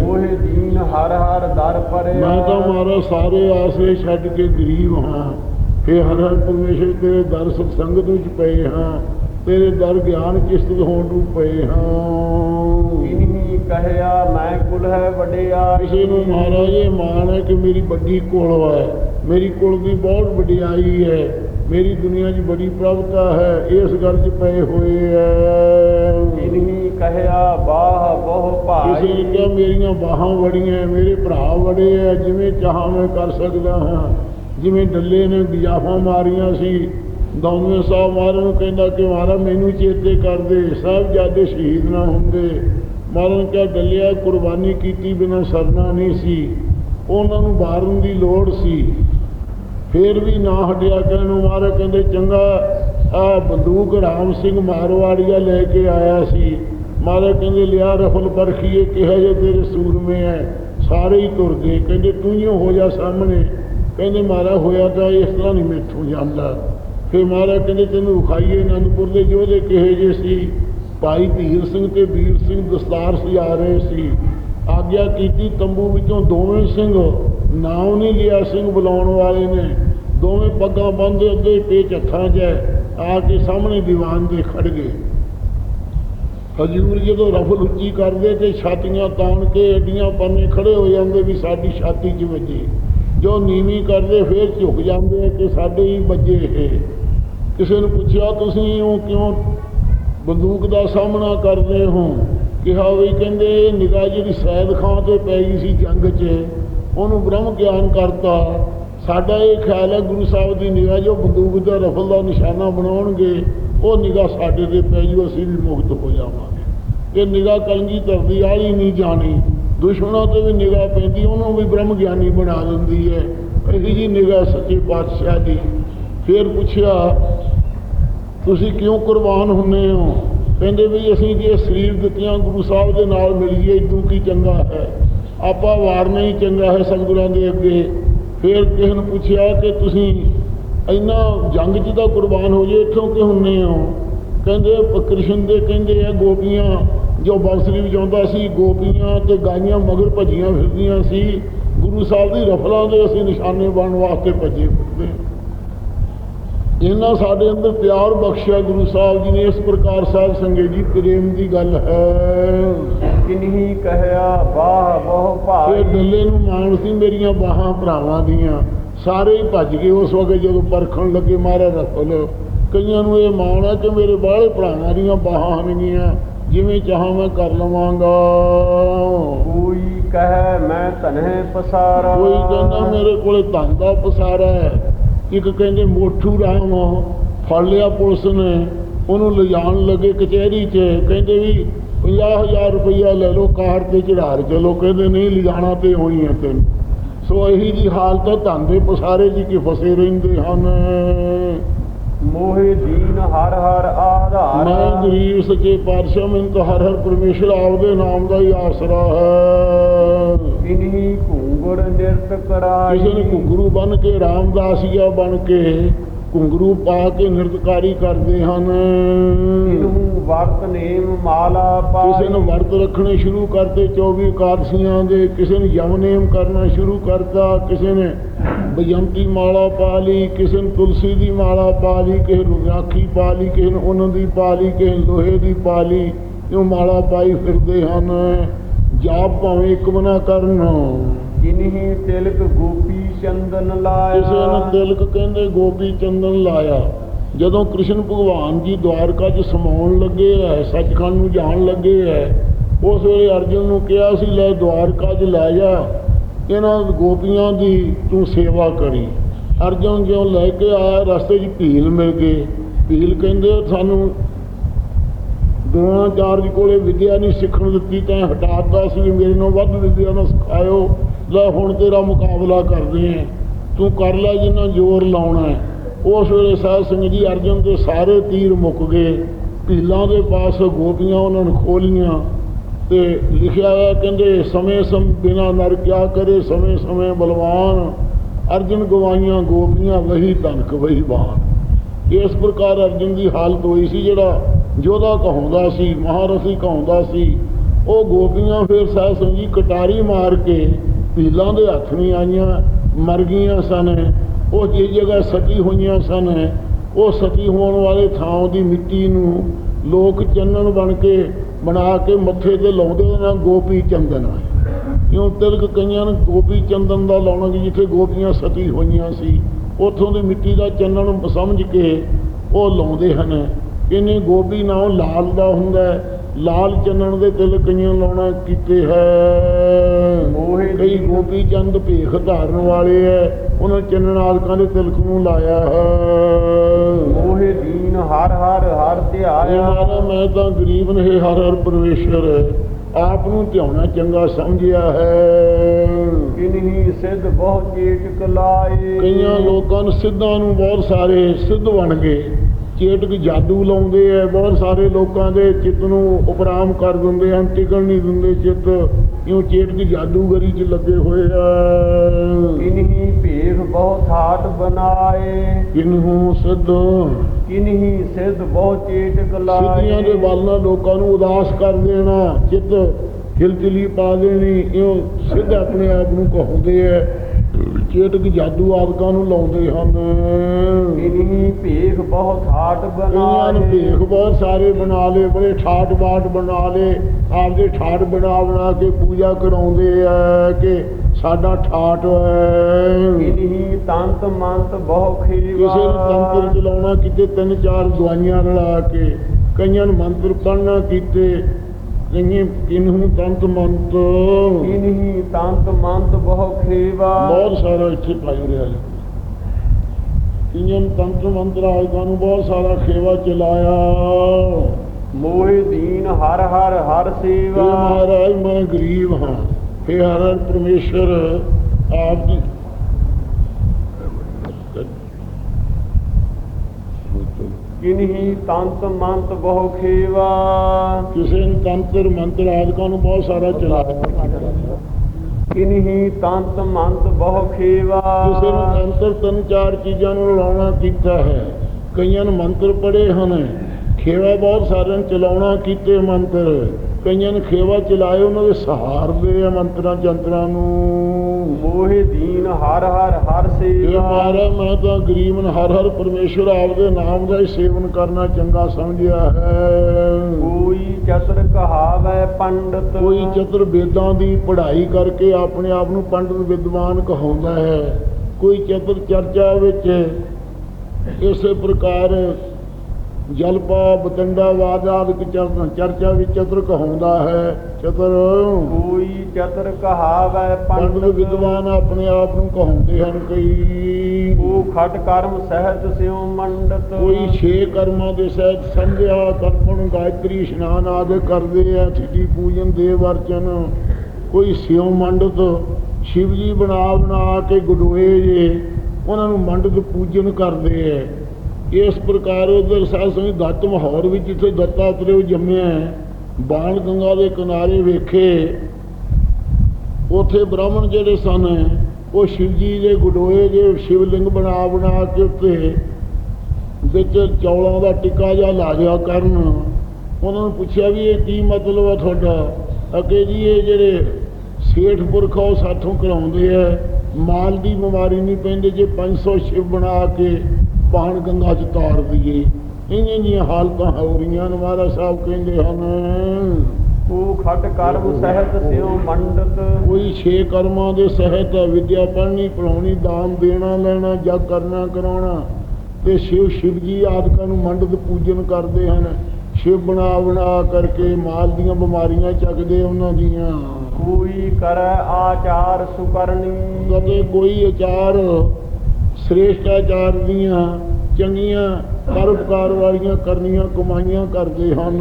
ਮੋਹਿ ਦੀਨ ਹਰ ਹਰ ਦਰ ਪਰਿਆ ਮੈਂ ਤਾਂ ਮਾਰਾ ਸਾਰੇ ਆਸਰੇ ਛੱਡ ਕੇ ਗਰੀਬ ਹਾਂ। ਫੇ ਹਰ ਹਰ ਪਰਮੇਸ਼ਰ ਤੇਰੇ ਦਰ ਸਤਸੰਗਤ ਵਿੱਚ ਪਏ ਹਾਂ। ਤੇਰੇ ਦਰ ਗਿਆਨ ਚਿਸਤ ਹੋਣ ਨੂੰ ਪਏ ਹਾਂ। ਇਨਹੀ ਕਹਿਆ ਮੈਂ ਕੁਲ ਹੈ ਵਡਿਆ। ਕਿਸੇ ਨੂੰ ਮਹਾਰਾਜ ਇਹ ਮਾਣ ਹੈ ਕਿ ਮੇਰੀ ਵੱਡੀ ਕੁਲ ਹੈ ਮੇਰੀ ਕੁਲ ਦੀ ਬਹੁਤ ਵਡਿਆਈ ਹੈ। ਮੇਰੀ ਦੁਨੀਆ 'ਚ ਬੜੀ ਪ੍ਰਭਤਾ ਹੈ ਇਸ ਗੱਲ 'ਚ ਪਏ ਹੋਏ ਹੈ ਇਨਹੀ ਕਹਿਆ ਬਾਹ ਬਹੁ ਭਾਈ। ਕਿਹਾ ਮੇਰੀਆਂ ਬਾਹਾਂ ਵੜੀਆਂ ਮੇਰੇ ਭਰਾ ਵੜੇ ਆ ਜਿਵੇਂ ਚਾਹਾਂ ਮੈਂ ਕਰ ਸਕਦਾ ਹਾਂ। ਜਿਵੇਂ ਡੱਲੇ ਨੇ ਬਿਆਫਾਂ ਮਾਰੀਆਂ ਸੀ ਦੌਨੇ ਸਾਹਿਬ ਮਾਰਨ ਨੂੰ ਕਹਿੰਦਾ ਕਿ ਮਹਾਰਾ ਮੈਨੂੰ ਚੇਤੇ ਕਰਦੇ ਸਭ ਜਾਦੇ ਸ਼ਹੀਦ ਨਾ ਹੁੰਦੇ। ਮਾਰਨ ਕਿਹਾ ਡੱਲਿਆ ਕੁਰਬਾਨੀ ਕੀਤੀ ਬਿਨਾਂ ਸਰਨਾ ਨਹੀਂ ਸੀ। ਉਹਨਾਂ ਨੂੰ ਮਾਰਨ ਦੀ ਲੋੜ ਸੀ। ਫੇਰ ਵੀ ਨਾ ਹਟਿਆ ਕਹਿਣ ਨੂੰ ਮਾਰੇ, ਕਹਿੰਦੇ ਚੰਗਾ ਆ ਬੰਦੂਕ ਰਾਮ ਸਿੰਘ ਮਾਰਵਾੜੀਆ ਲੈ ਕੇ ਆਇਆ ਸੀ। ਮਾਰੇ ਕਹਿੰਦੇ, ਲਿਆ ਰਫਲ ਬਰਖੀਏ ਕਿਹਾ ਜੇ ਤੇਰੇ ਸੂਰਮੇ ਐ। ਸਾਰੇ ਹੀ ਤੁਰ ਗਏ। ਕਹਿੰਦੇ, ਤੂੰ ਹੀ ਹੋ ਜਾ ਸਾਹਮਣੇ। ਕਹਿੰਦੇ, ਮਾਰਾ, ਹੋਇਆ ਤਾਂ ਇਸ ਤਰ੍ਹਾਂ ਨਹੀਂ ਮੈਥੋਂ ਜਾਂਦਾ। ਫੇਰ ਮਾਰਾ ਕਹਿੰਦੇ, ਤੈਨੂੰ ਵਿਖਾਈਏ ਅਨੰਦਪੁਰ ਦੇ ਯੋਧੇ ਕਿਹੇ ਜੇ ਸੀ। ਭਾਈ ਧੀਰ ਸਿੰਘ ਤੇ ਵੀਰ ਸਿੰਘ ਦਸਤਾਰ ਸੀ ਆ ਰਹੇ ਸੀ। ਆਗਿਆ ਕੀਤੀ ਤੰਬੂ ਵਿੱਚੋਂ ਦੋਵੇਂ ਸਿੰਘ ਨਾਮ ਨਹੀਂ ਲਿਆ ਸਿੰਘ ਬੁਲਾਉਣ ਵਾਲੇ ਨੇ। ਦੋਵੇਂ ਪੱਗਾਂ ਬੰਨ੍ਹਦੇ ਅੱਗੇ ਪੇਚ ਹੱਥਾਂ 'ਚ ਆ ਕੇ ਸਾਹਮਣੇ ਦੀਵਾਨ ਦੇ ਖੜ ਗਏ। ਹਜੂਰ ਜਦੋਂ ਰਫਲ ਉੱਚੀ ਕਰਦੇ ਤੇ ਛਾਤੀਆਂ ਤਾਣ ਕੇ ਏਡੀਆਂ ਪੰਨੇ ਖੜੇ ਹੋ ਜਾਂਦੇ ਵੀ ਸਾਡੀ ਛਾਤੀ 'ਚ ਵੱਜੇ। ਜੋ ਨੀਵੀਂ ਕਰਦੇ ਫੇਰ ਝੁਕ ਜਾਂਦੇ ਕਿ ਸਾਡੇ ਹੀ ਵੱਜੇ ਇਹ। ਕਿਸੇ ਨੂੰ ਪੁੱਛਿਆ, ਤੁਸੀਂ ਉਹ ਕਿਉਂ ਬੰਦੂਕ ਦਾ ਸਾਹਮਣਾ ਕਰਦੇ ਹੋ? ਕਿਹਾ ਵੀ ਕਹਿੰਦੇ ਨਿਗਾਹ ਜਿਹੜੀ ਸੈਦ ਖਾਂ ਤੇ ਪੈ ਗਈ ਸੀ ਜੰਗ 'ਚ ਉਹਨੂੰ ਬ੍ਰਹਮ ਗਿਆਨ ਕਰਤਾ। ਸਾਡਾ ਇਹ ਖਿਆਲ ਹੈ ਗੁਰੂ ਸਾਹਿਬ ਦੀ ਨਿਗਾਹ, ਜੋ ਬੰਦੂਕ ਦਾ ਰਫਲ ਦਾ ਨਿਸ਼ਾਨਾ ਬਣਾਉਣਗੇ, ਉਹ ਨਿਗਾਹ ਸਾਡੇ ਤੇ ਪੈ ਜੂ, ਅਸੀਂ ਵੀ ਮੁਕਤ ਹੋ ਜਾਵਾਂਗੇ। ਇਹ ਨਿਗਾਹ ਕਲਗੀ ਧਰਦੀ ਆਲੀ ਨਹੀਂ ਜਾਣੀ। ਦੁਸ਼ਮਣਾਂ ਤੇ ਵੀ ਨਿਗਾਹ ਪੈਂਦੀ, ਉਹਨੂੰ ਵੀ ਬ੍ਰਹਮ ਗਿਆਨੀ ਬਣਾ ਦਿੰਦੀ ਹੈ। ਇਹੀ ਜੀ ਨਿਗਾਹ ਸੱਚੇ ਪਾਤਸ਼ਾਹ ਦੀ। ਫਿਰ ਪੁੱਛਿਆ, ਤੁਸੀਂ ਕਿਉਂ ਕੁਰਬਾਨ ਹੁੰਨੇ ਹੋ? ਕਹਿੰਦੇ ਵੀ ਅਸੀਂ ਜੇ ਸਰੀਰ ਦਿੱਤੀਆਂ ਗੁਰੂ ਸਾਹਿਬ ਦੇ ਨਾਲ ਮਿਲੀਏ, ਇਦੋਂ ਕੀ ਚੰਗਾ ਹੈ। ਆਪਾਂ ਵਾਰਨਾ ਹੀ ਚੰਗਾ ਹੈ ਸਤਿਗੁਰਾਂ ਦੇ ਅੱਗੇ। ਫਿਰ ਕਿਸੇ ਨੂੰ ਪੁੱਛਿਆ ਕਿ ਤੁਸੀਂ ਇੰਨਾ ਜੰਗ 'ਚ ਤਾਂ ਕੁਰਬਾਨ ਹੋ ਜੇ, ਇੱਥੋਂ ਕਿ ਹੁੰਨੇ ਹੋ? ਕਹਿੰਦੇ, ਕ੍ਰਿਸ਼ਨ ਦੇ ਕਹਿੰਦੇ ਆ, ਗੋਪੀਆਂ, ਜੋ ਬੰਸਰੀ ਵਜਾਉਂਦਾ ਸੀ, ਗੋਪੀਆਂ ਤੇ ਗਾਈਆਂ ਮਗਰ ਭੱਜੀਆਂ ਫਿਰਦੀਆਂ ਸੀ। ਗੁਰੂ ਸਾਹਿਬ ਦੀ ਰਫਲਾਂ ਦੇ ਅਸੀਂ ਨਿਸ਼ਾਨੇ ਬਣਨ ਵਾਸਤੇ ਭੱਜੇ ਫਿਰਦੇ ਇਹਨਾਂ ਸਾਡੇ ਅੰਦਰ ਪਿਆਰ ਬਖਸ਼ਿਆ ਗੁਰੂ ਸਾਹਿਬ ਜੀ ਨੇ, ਇਸ ਪ੍ਰਕਾਰ ਸਾਹਿਬ ਸੰਗੇ ਜੀ, ਪ੍ਰੇਮ ਦੀ ਗੱਲ ਹੈ। ਕਿਨਹੀ ਕਹਿਆ ਬਾਹ ਬਹੁ ਭਾਈ। ਡੱਲੇ ਨੂੰ ਮਾਣ ਸੀ ਮੇਰੀਆਂ ਬਾਹਾਂ ਭਰਾਵਾਂ ਦੀਆਂ। ਸਾਰੇ ਹੀ ਭੱਜ ਗਏ ਉਸ ਵਕਤ ਜਦੋਂ ਪਰਖਣ ਲੱਗੇ ਮਾਰਾ ਰਫਲ ਕਈਆਂ ਨੂੰ ਇਹ ਮਾਣ ਹੈ ਕਿ ਮੇਰੇ ਬਾਹਲੇ ਭਰਾਵਾਂ ਦੀਆਂ ਬਾਹਾਂ ਹਨਗੀਆਂ ਜਿਵੇਂ ਚਾਹਾਂ ਮੈਂ ਕਰ ਲਵਾਂਗਾ। ਕੋਈ ਕਹੈ ਮੈਂ ਤਨਹਿ ਪਸਾਰਾ। ਕੋਈ ਕਹਿੰਦਾ ਮੇਰੇ ਕੋਲੇ ਧਨ ਦਾ ਪਸਾਰਾ ਹੈ। ਇੱਕ ਕਹਿੰਦੇ ਮੋਠੂ ਰਾਮ ਫੜ ਲਿਆ ਪੁਲਿਸ ਨੇ। ਉਹਨੂੰ ਲਿਜਾਣ ਲੱਗੇ ਕਚਹਿਰੀ 'ਚ। ਕਹਿੰਦੇ ਵੀ 50000 ਰੁਪਈਆ ਲੈ ਲਓ ਕਾਰ ਤੇ ਚੜਾ ਕੇ ਚਲੋ ਕਹਿੰਦੇ ਨਹੀਂ ਲਿਜਾਣਾ ਤੇ ਹੋਈ ਹੈ ਤੈਨੂੰ। ਸੋ ਇਹੀ ਜੀ ਹਾਲਤ ਹੈ ਧਨ ਦੇ ਪਸਾਰੇ ਜੀ ਕਿ ਫਸੇ ਰਹਿੰਦੇ ਹਨ। ਮੋਹਿ ਦੀਨ ਹਰ ਹਰ ਆਧਾਰ। ਮੈਂ ਗਰੀਬ ਸੱਚੇ ਪਾਤਸ਼ਾਹ ਮੈਨੂੰ ਤਾਂ ਹਰ ਹਰ ਪਰਮੇਸ਼ਰ ਆਪਦੇ ਨਾਮ ਦਾ ਹੀ ਆਸਰਾ ਹੈ। ਕਿਨਹੀ ਘੂੰਗਰ ਨਿਰਤ ਕਰਾਈ। ਕਿਸੇ ਨੇ ਘੁੰਗਰੂ ਬਨ ਕੇ ਰਾਮਦਾਸੀਆ ਬਣ ਕੇ ਘੁੰਗਰੂ ਪਾ ਕੇ ਨਿਰਤਕਾਰੀ ਕਰਦੇ ਹਨ। ਕਿਨਹੂ ਵਰਤ ਨੇਮ ਮਾਲਾ ਪਾਈ ਕਿਸੇ ਨੇ ਵਰਤ ਰੱਖਣੇ ਸ਼ੁਰੂ ਕਰਤੇ 24 ਇਕਾਦਸ਼ੀਆਂ ਦੇ ਕਿਸੇ ਨੇ ਯਮਨੇਮ ਕਰਨਾ ਸ਼ੁਰੂ ਕਰਤਾ ਕਿਸੇ ਨੇ ਬਯੰਤੀ ਮਾਲਾ ਪਾ ਲਈ ਕਿਸੇ ਨੇ ਤੁਲਸੀ ਦੀ ਮਾਲਾ ਪਾ ਲਈ ਕਿਸੇ ਨੂੰ ਰਾਖੀ ਪਾ ਲਈ ਕਿਸੇ ਨੂੰ ਉਹਨਾਂ ਦੀ ਪਾ ਲਈ ਕਿਸੇ ਨੂੰ ਲੋਹੇ ਦੀ ਪਾ ਲਈ ਇਹ ਮਾਲਾ ਪਾਈ ਫਿਰਦੇ ਹਨ। ਜਾਪ ਭਾਵੇਂ ਇੱਕ ਬਣਾ ਕਰਨ। ਕਿਨਹੀ ਤਿਲਕ ਗੋਪੀ ਚੰਦਨ ਕਿਸੇ ਨੇ ਲਾਇਆ ਤਿਲਕ ਕਹਿੰਦੇ ਗੋਪੀ ਚੰਦਨ ਲਾਇਆ। ਜਦੋਂ ਕ੍ਰਿਸ਼ਨ ਭਗਵਾਨ ਜੀ ਦਵਾਰਕਾ 'ਚ ਸਮਾਉਣ ਲੱਗੇ ਐ, ਸੱਚਖੰਡ ਨੂੰ ਜਾਣ ਲੱਗੇ ਐ, ਉਸ ਵੇਲੇ ਅਰਜਨ ਨੂੰ ਕਿਹਾ ਸੀ, ਲੈ ਦਵਾਰਕਾ 'ਚ ਲੈ ਜਾ। ਇਹਨਾਂ ਗੋਪੀਆਂ ਦੀ ਤੂੰ ਸੇਵਾ ਕਰੀ। ਅਰਜਨ ਜਿਉਂ ਲੈ ਕੇ ਆਇਆ, ਰਸਤੇ 'ਚ ਭੀਲ ਮਿਲ ਗਏ ਭੀਲ ਕਹਿੰਦੇ, ਸਾਨੂੰ ਦ੍ਰੋਣਾਚਾਰਜ ਕੋਲੇ ਵਿਦਿਆ ਨਹੀਂ ਸਿੱਖਣ ਦਿੱਤੀ, ਤਾਂ ਹਟਾਤਾ ਸੀ ਮੇਰੇ ਨੂੰ ਵੱਧ ਵਿਦਿਆ ਨਾ ਸਿਖਾਇਓ। ਲੈ ਹੁਣ ਤੇਰਾ ਮੁਕਾਬਲਾ ਕਰਦੇ ਆਂ। ਤੂੰ ਕਰ ਲੈ ਜਿੰਨਾ ਜ਼ੋਰ ਲਾਉਣਾ ਹੈ। ਉਸ ਵੇਲੇ ਸਾਹਿਬ ਸਿੰਘ ਜੀ ਅਰਜਨ ਦੇ ਸਾਰੇ ਤੀਰ ਮੁੱਕ ਗਏ। ਭੀਲਾਂ ਦੇ ਪਾਸ ਗੋਪੀਆਂ ਉਹਨਾਂ ਨੂੰ ਖੋਲੀਆਂ ਤੇ ਲਿਖਿਆ ਹੋਇਆ ਕਹਿੰਦੇ, ਸਮੇਂ ਸਮ ਬਿਨਾ ਨਰ ਕਿਆ ਕਰੇ, ਸਮੇਂ ਸਮੇਂ ਬਲਵਾਨ। ਅਰਜਨ ਗਵਾਈਆਂ ਗੋਪੀਆਂ, ਵਹੀ ਧਨਕ, ਵਹੀ ਬਾਣ। ਇਸ ਪ੍ਰਕਾਰ ਅਰਜਨ ਦੀ ਹਾਲਤ ਹੋਈ ਸੀ ਜਿਹੜਾ ਜੋਧਾ ਕਹਾਉਂਦਾ ਸੀ, ਮਹਾਰਥੀ ਕਹਾਉਂਦਾ ਸੀ। ਉਹ ਗੋਪੀਆਂ ਫਿਰ ਸਾਹਿਬ ਸਿੰਘ ਜੀ ਕਟਾਰੀ ਮਾਰ ਕੇ ਪੀਲਾਂ ਦੇ ਹੱਥ ਨਹੀਂ ਆਈਆਂ, ਮਰ ਗਈਆਂ ਸਨ। ਉਹ ਜੇ ਜਗ੍ਹਾ ਸਤੀ ਹੋਈਆਂ ਸਨ, ਉਹ ਸਤੀ ਹੋਣ ਵਾਲੇ ਥਾਂ ਦੀ ਮਿੱਟੀ ਨੂੰ ਲੋਕ ਚੰਨਣ ਬਣ ਕੇ, ਬਣਾ ਕੇ ਮੱਥੇ ਤੇ ਲਾਉਂਦੇ ਨੇ ਗੋਪੀ ਚੰਦਨ। ਕਿਉਂ ਤਿਲਕ ਕਈਆਂ ਨੂੰ ਗੋਪੀ ਚੰਦਨ ਦਾ ਲਾਉਣਾ ਜਿੱਥੇ ਗੋਪੀਆਂ ਸਤੀ ਹੋਈਆਂ ਸੀ। ਉੱਥੋਂ ਦੀ ਮਿੱਟੀ ਦਾ ਚੰਨਣ ਸਮਝ ਕੇ ਉਹ ਲਾਉਂਦੇ ਹਨ। ਇਹਨੇ ਗੋਪੀ ਨਾਮ ਲਾਲ ਦਾ ਹੁੰਦਾ ਹੈ। ਲਾਲ ਚੰਨਣ ਦੇ ਤਿਲ ਕਈਆਂ ਲਾਉਣਾ ਕੀਤੇ ਹੈ। ਮੋਹੇ ਕਈ ਗੋਪੀ ਚੰਦ ਭੇਖ ਧਾਰਨ ਵਾਲੇ ਹੈ ਉਹਨਾਂ ਚੰਨਣ ਆਦਿਕਾਂ ਦੇ ਤਿਲਕ ਨੂੰ ਲਾਇਆ ਹੈ। ਮੋਹਿ ਦੀਨ ਹਰ ਹਰ ਹਰ ਧਿਆਇਆ। ਮਾਰਾ ਮੈਂ ਤਾਂ ਗਰੀਬ ਨਹੀਂ ਹਰ ਹਰ ਪਰਮੇਸ਼ਰ ਆਪ ਨੂੰ ਧਿਆਉਣਾ ਚੰਗਾ ਸਮਝਿਆ ਹੈ। ਕਿਨਹੀ ਸਿੱਧ ਬਹੁ ਚੇਟਕ ਲਾਏ। ਕਈਆਂ ਲੋਕਾਂ ਨੂੰ ਸਿੱਧਾਂ ਨੂੰ ਬਹੁਤ ਸਾਰੇ ਸਿੱਧ ਬਣ ਗਏ। ਚੇਟਕ ਜਾਦੂ ਲਾਉਂਦੇ ਐ ਬਹੁਤ ਸਾਰੇ ਲੋਕਾਂ ਦੇ ਚਿੱਤ ਨੂੰ ਉਪਰਾਮ ਕਰ ਦਿੰਦੇ ਹਨ ਟਿਕਣ ਨਹੀਂ ਦਿੰਦੇ ਚਿੱਤ ਇਉਂ ਚੇਟਕ ਜਾਦੂਗਰੀ 'ਚ ਲੱਗੇ ਹੋਏ ਆ। ਕਿਨਹੀ ਭੇਖ ਬਹੁ ਥਾਟ ਬਣਾਏ ਕਿਨਹੂ ਸਿੱਧ। ਕਿਨਹੀ ਸਿੱਧ ਬਹੁ ਚੇਟਕ ਲਾਏ। ਸਿੱਧੀਆਂ ਦੇ ਵੱਲ ਨਾਲ ਲੋਕਾਂ ਨੂੰ ਉਦਾਸ ਕਰ ਦੇਣਾ ਚਿੱਤ ਹਿਲਚਲੀ ਪਾ ਦੇਣੀ ਇਉਂ ਸਿੱਧ ਆਪਣੇ ਆਪ ਨੂੰ ਕਹਾਉਂਦੇ ਐ ਚੇਟਕ ਜਾਦੂ ਆਦਿਕਾਂ ਨੂੰ ਲਾਉਂਦੇ ਹਨ। ਕਿਨਹੀ ਭੇਖ ਬਹੁ ਥਾਟ ਕਈਆਂ ਨੇ ਬਣਾਏ ਭੇਖ ਬਹੁਤ ਸਾਰੇ ਬਣਾ ਲਏ ਬੜੇ ਠਾਠ ਬਾਠ ਬਣਾ ਲਏ। ਆਪਦੇ ਠਾਠ ਬਣਾ ਬਣਾ ਕੇ ਪੂਜਾ ਕਰਾਉਂਦੇ ਆ ਕਿ ਸਾਡਾ ਠਾਠ ਹੈ। ਕਿਨਹੀ ਤੰਤ ਮੰਤ ਬਹੁ ਖੀਵਾ। ਕਿਸੇ ਨੂੰ ਤੰਤਰ ਚਲਾਉਣਾ ਕਿਤੇ ਤਿੰਨ ਚਾਰ ਦਵਾਈਆਂ ਰਲਾ ਕੇ ਕਈਆਂ ਨੂੰ ਮੰਤਰ ਪੜ੍ਹਨਾ ਕੀਤੇ ਕਈਆਂ ਕਿਨਹੂ ਤੰਤ ਮੰਤ ਕਿਨਹੀ ਤੰਤ ਮੰਤ ਬਹੁ ਖੀਵਾ ਬਹੁਤ ਸਾਰਾ ਇੱਥੇ ਪਾਈ ਰਿਹਾ ਜੀ ਨੂੰ ਤੰਤਰ ਮੰਤਰ ਆਦਿਕਾਂ ਨੂੰ ਬਹੁਤ ਸਾਰਾ ਖੇਵਾ ਚਲਾਇਆ ਮੋਹਿ ਦੀਨ ਹਰ ਹਰ ਹਰ ਸੇਵਾ ਮਹਾਰਾਜ ਮੈਂ ਗਰੀਬ ਹਾਂ ਹਰ ਹਰ ਪਰਮੇਸ਼ਰ ਆਪ ਦੀ ਕਿਨਹੀ ਤੰਤ ਮੰਤ ਬਹੁ ਖੀਵਾ। ਕਿਸੇ ਨੇ ਤੰਤਰ ਮੰਤਰ ਆਦਿਕਾਂ ਨੂੰ ਬਹੁਤ ਸਾਰਾ ਚਲਾਇਆ ਕਿਨਹੀ ਤੰਤ ਮੰਤ ਬਹੁ ਖੀਵਾ। ਕਿਸੇ ਨੂੰ ਤੰਤਰ ਤਿੰਨ ਚਾਰ ਚੀਜ਼ਾਂ ਨੂੰ ਲਾਉਣਾ ਕੀਤਾ ਹੈ। ਕਈਆਂ ਨੂੰ ਮੰਤਰ ਪੜ੍ਹੇ ਹਨ। ਖੇਵਾ ਬਹੁਤ ਸਾਰਿਆਂ ਚਲਾਉਣਾ ਕੀਤੇ ਮੰਤਰ। ਕਈਆਂ ਨੇ ਖੇਵਾ ਚਲਾਏ ਉਹਨਾਂ ਦੇ ਸਹਾਰਦੇ ਆ ਮੰਤਰਾਂ ਜੰਤਰਾਂ ਨੂੰ। ਮੋਹਿ ਦੀਨ ਹਰ ਹਰ ਹਰ ਸੇਵਾ। ਮਾਰਾ ਮੈਂ ਤਾਂ ਗਰੀਬ ਨੂੰ ਹਰ ਹਰ ਪਰਮੇਸ਼ਰ ਆਪਦੇ ਨਾਮ ਦਾ ਹੀ ਸੇਵਨ ਕਰਨਾ ਚੰਗਾ ਸਮਝਿਆ ਹੈ। ਕੋਈ ਚਤਰ ਕਹਾਵੈ ਪੰਡਤ। ਕੋਈ ਚਤੁਰ ਵੇਦਾਂ ਦੀ ਪੜ੍ਹਾਈ ਕਰਕੇ ਆਪਣੇ ਆਪ ਨੂੰ ਪੰਡਤ ਵਿਦਵਾਨ ਕਹਾਉਂਦਾ ਹੈ। ਕੋਈ ਚਤੁਰ ਚਰਚਾ ਵਿੱਚ ਇਸੇ ਪ੍ਰਕਾਰ ਜਲਪਾ ਬਤੰਡਾਵਾਦ ਆਦਿਕ ਚਰ- ਚਰਚਾ ਵਿੱਚ ਚਤੁਰ ਕਹਾਉਂਦਾ ਹੈ ਚਤੁਰ। ਕੋਈ ਚਤਰ ਕਹਾਵੈ ਪੰਡਤ। ਵਿਦਵਾਨ ਆਪਣੇ ਆਪ ਨੂੰ ਕਹਾਉਂਦੇ ਹਨ ਕਈ। ਉਹ ਖਟ ਕਰਮ ਸਹਿਜ ਸਿਉ ਮੰਡਤ। ਕੋਈ ਛੇ ਕਰਮਾਂ ਦੇ ਸਹਿਤ ਸੰਧਿਆ ਤਰਪਣ ਗਾਇਤਰੀ ਇਸ਼ਨਾਨ ਆਦਿ ਕਰਦੇ ਆ ਥਿਤੀ ਪੂਜਨ ਦੇਵ ਅਰਚਨ ਕੋਈ ਸਿਉ ਮੰਡਤ ਸ਼ਿਵ ਜੀ ਬਣਾ ਬਣਾ ਕੇ ਗੁਡੋਏ ਜੇ ਉਹਨਾਂ ਨੂੰ ਮੰਡਤ ਪੂਜਨ ਕਰਦੇ ਆ ਇਸ ਪ੍ਰਕਾਰ ਉਧਰ ਸਾਧ ਸੰਗਤ ਦੱਤ ਮਾਹੌਰ ਵਿੱਚ ਜਿੱਥੇ ਦੱਤਾਤਰੇਯ ਜੰਮਿਆ ਬਾਣ ਗੰਗਾ ਦੇ ਕਿਨਾਰੇ ਵੇਖੇ, ਉਥੇ ਬ੍ਰਾਹਮਣ ਜਿਹੜੇ ਸਨ, ਉਹ ਸ਼ਿਵਜੀ ਦੇ ਗੁਡੋਏ ਦੇ ਸ਼ਿਵਲਿੰਗ ਬਣਾ ਬਣਾ ਕੇ ਉੱਤੇ ਵਿੱਚ ਚੌਲਾਂ ਦਾ ਟਿੱਕਾ ਜਾਂ ਲਾਜਿਆ ਕਰਨ। ਉਹਨਾਂ ਨੂੰ ਪੁੱਛਿਆ ਵੀ ਇਹ ਕੀ ਮਤਲਬ ਆ ਤੁਹਾਡਾ? ਅਕੇ ਜੀ ਇਹ ਜਿਹੜੇ ਸੇਠ ਪੁਰਖ ਆ, ਉਹ ਸਾਥੋਂ ਕਰਾਉਂਦੇ ਆ। ਮਾਲ ਦੀ ਬਿਮਾਰੀ ਨਹੀਂ ਪੈਂਦੇ, ਜੇ 500 ਸ਼ਿਵ ਬਣਾ ਕੇ ਪਾਣ ਗੰਗਾ 'ਚ ਤਾਰ ਦਈਏ ਇੰਨੀਆਂ ਜੀਆਂ ਹਾਲਤਾਂ ਹੋ ਰਹੀਆਂ ਨੇ ਮਹਾਰਾਜ ਸਾਹਿਬ ਕਹਿੰਦੇ ਹਨ। ਕੋ ਖਟ ਕਰਮ ਸਹਿਤ ਸਿਉ ਮੰਡਤ। ਕੋਈ ਛੇ ਕਰਮਾਂ ਦੇ ਸਹਿਤ ਹੈ ਵਿਦਿਆ ਪੜ੍ਹਨੀ ਪੜਾਉਣੀ ਦਾਨ ਦੇਣਾ ਲੈਣਾ ਜਗ ਕਰਨਾ ਕਰਾਉਣਾ ਤੇ ਸ਼ਿਵ ਸ਼ਿਵ ਜੀ ਆਦਿਕਾਂ ਨੂੰ ਮੰਡਤ ਪੂਜਨ ਕਰਦੇ ਹਨ। ਸ਼ਿਵ ਬਣਾ ਬਣਾ ਕਰਕੇ ਮਾਲ ਦੀਆਂ ਬਿਮਾਰੀਆਂ ਚੱਕਦੇ ਉਹਨਾਂ ਦੀਆਂ। ਕੋਈ ਕਰੈ ਆਚਾਰ ਸੁਕਰਣੀ ਕਦੇ ਕੋਈ ਆਚਾਰ ਸ੍ਰੇਸ਼ਟ ਆਚਾਰ ਦੀਆਂ ਚੰਗੀਆਂ ਪਰਉਪਕਾਰ ਵਾਲੀਆਂ ਕਰਨੀਆਂ ਕਮਾਈਆਂ ਕਰਦੇ ਹਨ।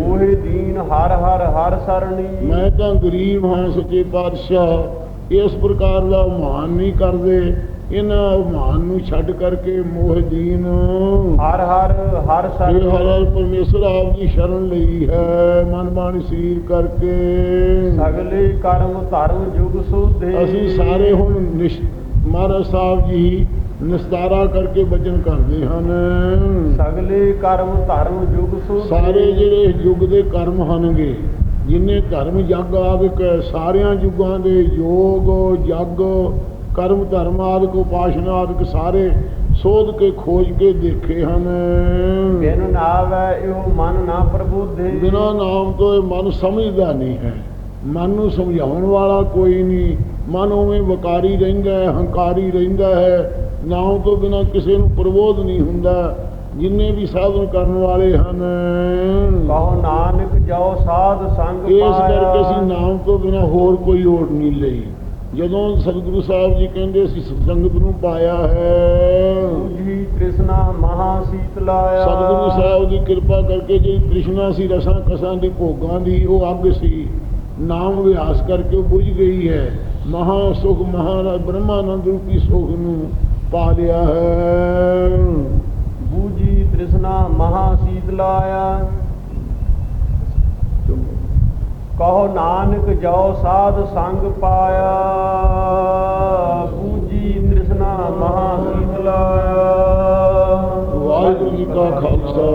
ਮੋਹਿ ਦੀਨ ਹਰ ਹਰ ਹਰ ਸਰਣੀ। ਮੈਂ ਤਾਂ ਗਰੀਬ ਹਾਂ ਸੱਚੇ ਪਾਤਸ਼ਾਹ ਇਸ ਪ੍ਰਕਾਰ ਦਾ ਮਾਨ ਨਹੀਂ ਕਰਦੇ। ਇਹਨਾਂ ਮਾਨ ਨੂੰ ਛੱਡ ਕਰਕੇ ਮੋਹਦੀਨ ਹਰ ਹਰ ਹਰ ਸਰਣੀ। ਹਰ ਪਰਮੇਸ਼ਰ ਆਪ ਦੀ ਸ਼ਰਨ ਲਈ ਹੈ ਮਨ ਬਾਣੀ ਸਰੀਰ ਕਰਕੇ। ਸਗਲੇ ਕਰਮ ਧਰਮ ਜੁਗ ਸੁਧੇ। ਅਸੀਂ ਸਾਰੇ ਹੁਣ ਨਿਸ਼- ਮਹਾਰਾਜ ਸਾਹਿਬ ਜੀ ਨਿਸਤਾਰਾ ਕਰਕੇ ਬਚਨ ਕਰਦੇ ਹਨ। ਸਗਲੇ ਕਰਮ ਧਰਮ ਜੁਗ ਸੁਧੇ ਸਾਰੇ ਜਿਹੜੇ ਯੁੱਗ ਦੇ ਕਰਮ ਹਨਗੇ ਜਿੰਨੇ ਧਰਮ ਯੱਗ ਆਦਿਕ ਹੈ, ਸਾਰਿਆਂ ਯੁੱਗਾਂ ਦੇ ਯੋਗ ਜੱਗ ਕਰਮ ਧਰਮ ਆਦਿਕ ਉਪਾਸ਼ਨਾ ਆਦਿਕ ਸਾਰੇ ਸੋਧ ਕੇ ਖੋਜ ਕੇ ਦੇਖੇ ਹਨ। ਬਿਨ ਨਾਵੈ ਇਹੋ ਮਨ ਨਾ ਪ੍ਰਬੁੱਧੇ। ਬਿਨਾਂ ਨਾਮ ਤੋਂ ਇਹ ਮਨ ਸਮਝਦਾ ਨਹੀਂ ਹੈ। ਮਨ ਨੂੰ ਸਮਝਾਉਣ ਵਾਲਾ ਕੋਈ ਨਹੀਂ। ਮਨ ਉਵੇਂ ਵਕਾਰੀ ਰਹਿੰਦਾ ਹੈ ਹੰਕਾਰੀ ਰਹਿੰਦਾ ਹੈ। ਨਾਮ ਤੋਂ ਬਿਨਾਂ ਕਿਸੇ ਨੂੰ ਪ੍ਰਬੋਧ ਨਹੀਂ ਹੁੰਦਾ। ਜਿੰਨੇ ਵੀ ਸਾਧਨ ਕਰਨ ਵਾਲੇ ਹਨ। ਕਹੋ ਨਾਨਕ ਜੋ ਸਾਧ ਸੰਗ ਇਸ ਪਾਇਆ। ਕਰਕੇ ਅਸੀਂ ਨਾਮ ਤੋਂ ਬਿਨਾ ਹੋਰ ਕੋਈ ਓਟ ਨਹੀਂ ਲਈ। ਜਦੋਂ ਸਤਿਗੁਰੂ ਸਾਹਿਬ ਜੀ ਕਹਿੰਦੇ ਅਸੀਂ ਸੰਗਤ ਨੂੰ ਪਾਇਆ ਹੈ। ਬੂਝੀ ਤ੍ਰਿਸ਼ਨਾ ਮਹਾ ਸੀਤਲਾਇਆ ਸਤਿਗੁਰੂ ਸਾਹਿਬ ਦੀ ਕਿਰਪਾ ਕਰਕੇ ਜਿਹੜੀ ਤ੍ਰਿਸ਼ਨਾ ਸੀ ਰਸਾਂ ਕਸਾਂ ਦੀ ਭੋਗਾਂ ਦੀ ਉਹ ਅੱਗ ਸੀ। ਨਾਮ ਵਿਆਸ ਕਰਕੇ ਉਹ ਬੁਝ ਗਈ ਹੈ। ਮਹਾ ਸੁਖ ਮਹਾ ਬ੍ਰਹਮਾਨੰਦ ਰੂਪੀ ਸੁਖ ਨੂੰ ਪਾ ਲਿਆ ਹੈ। ਬੂਝੀ ਤ੍ਰਿਸ਼ਨਾ ਮਹਾ ਸੀਤਲਾਇਆ ਕਹੋ ਨਾਨਕ ਜੋ ਸਾਧ ਸੰਗ ਪਾਇਆ। ਬੂਝੀ ਤ੍ਰਿਸ਼ਨਾ ਮਹਾ ਸੀਤਲਾਇਆ ਵਾਹਿਗੁਰੂ ਜੀ ਕਾ ਖਾਲਸਾ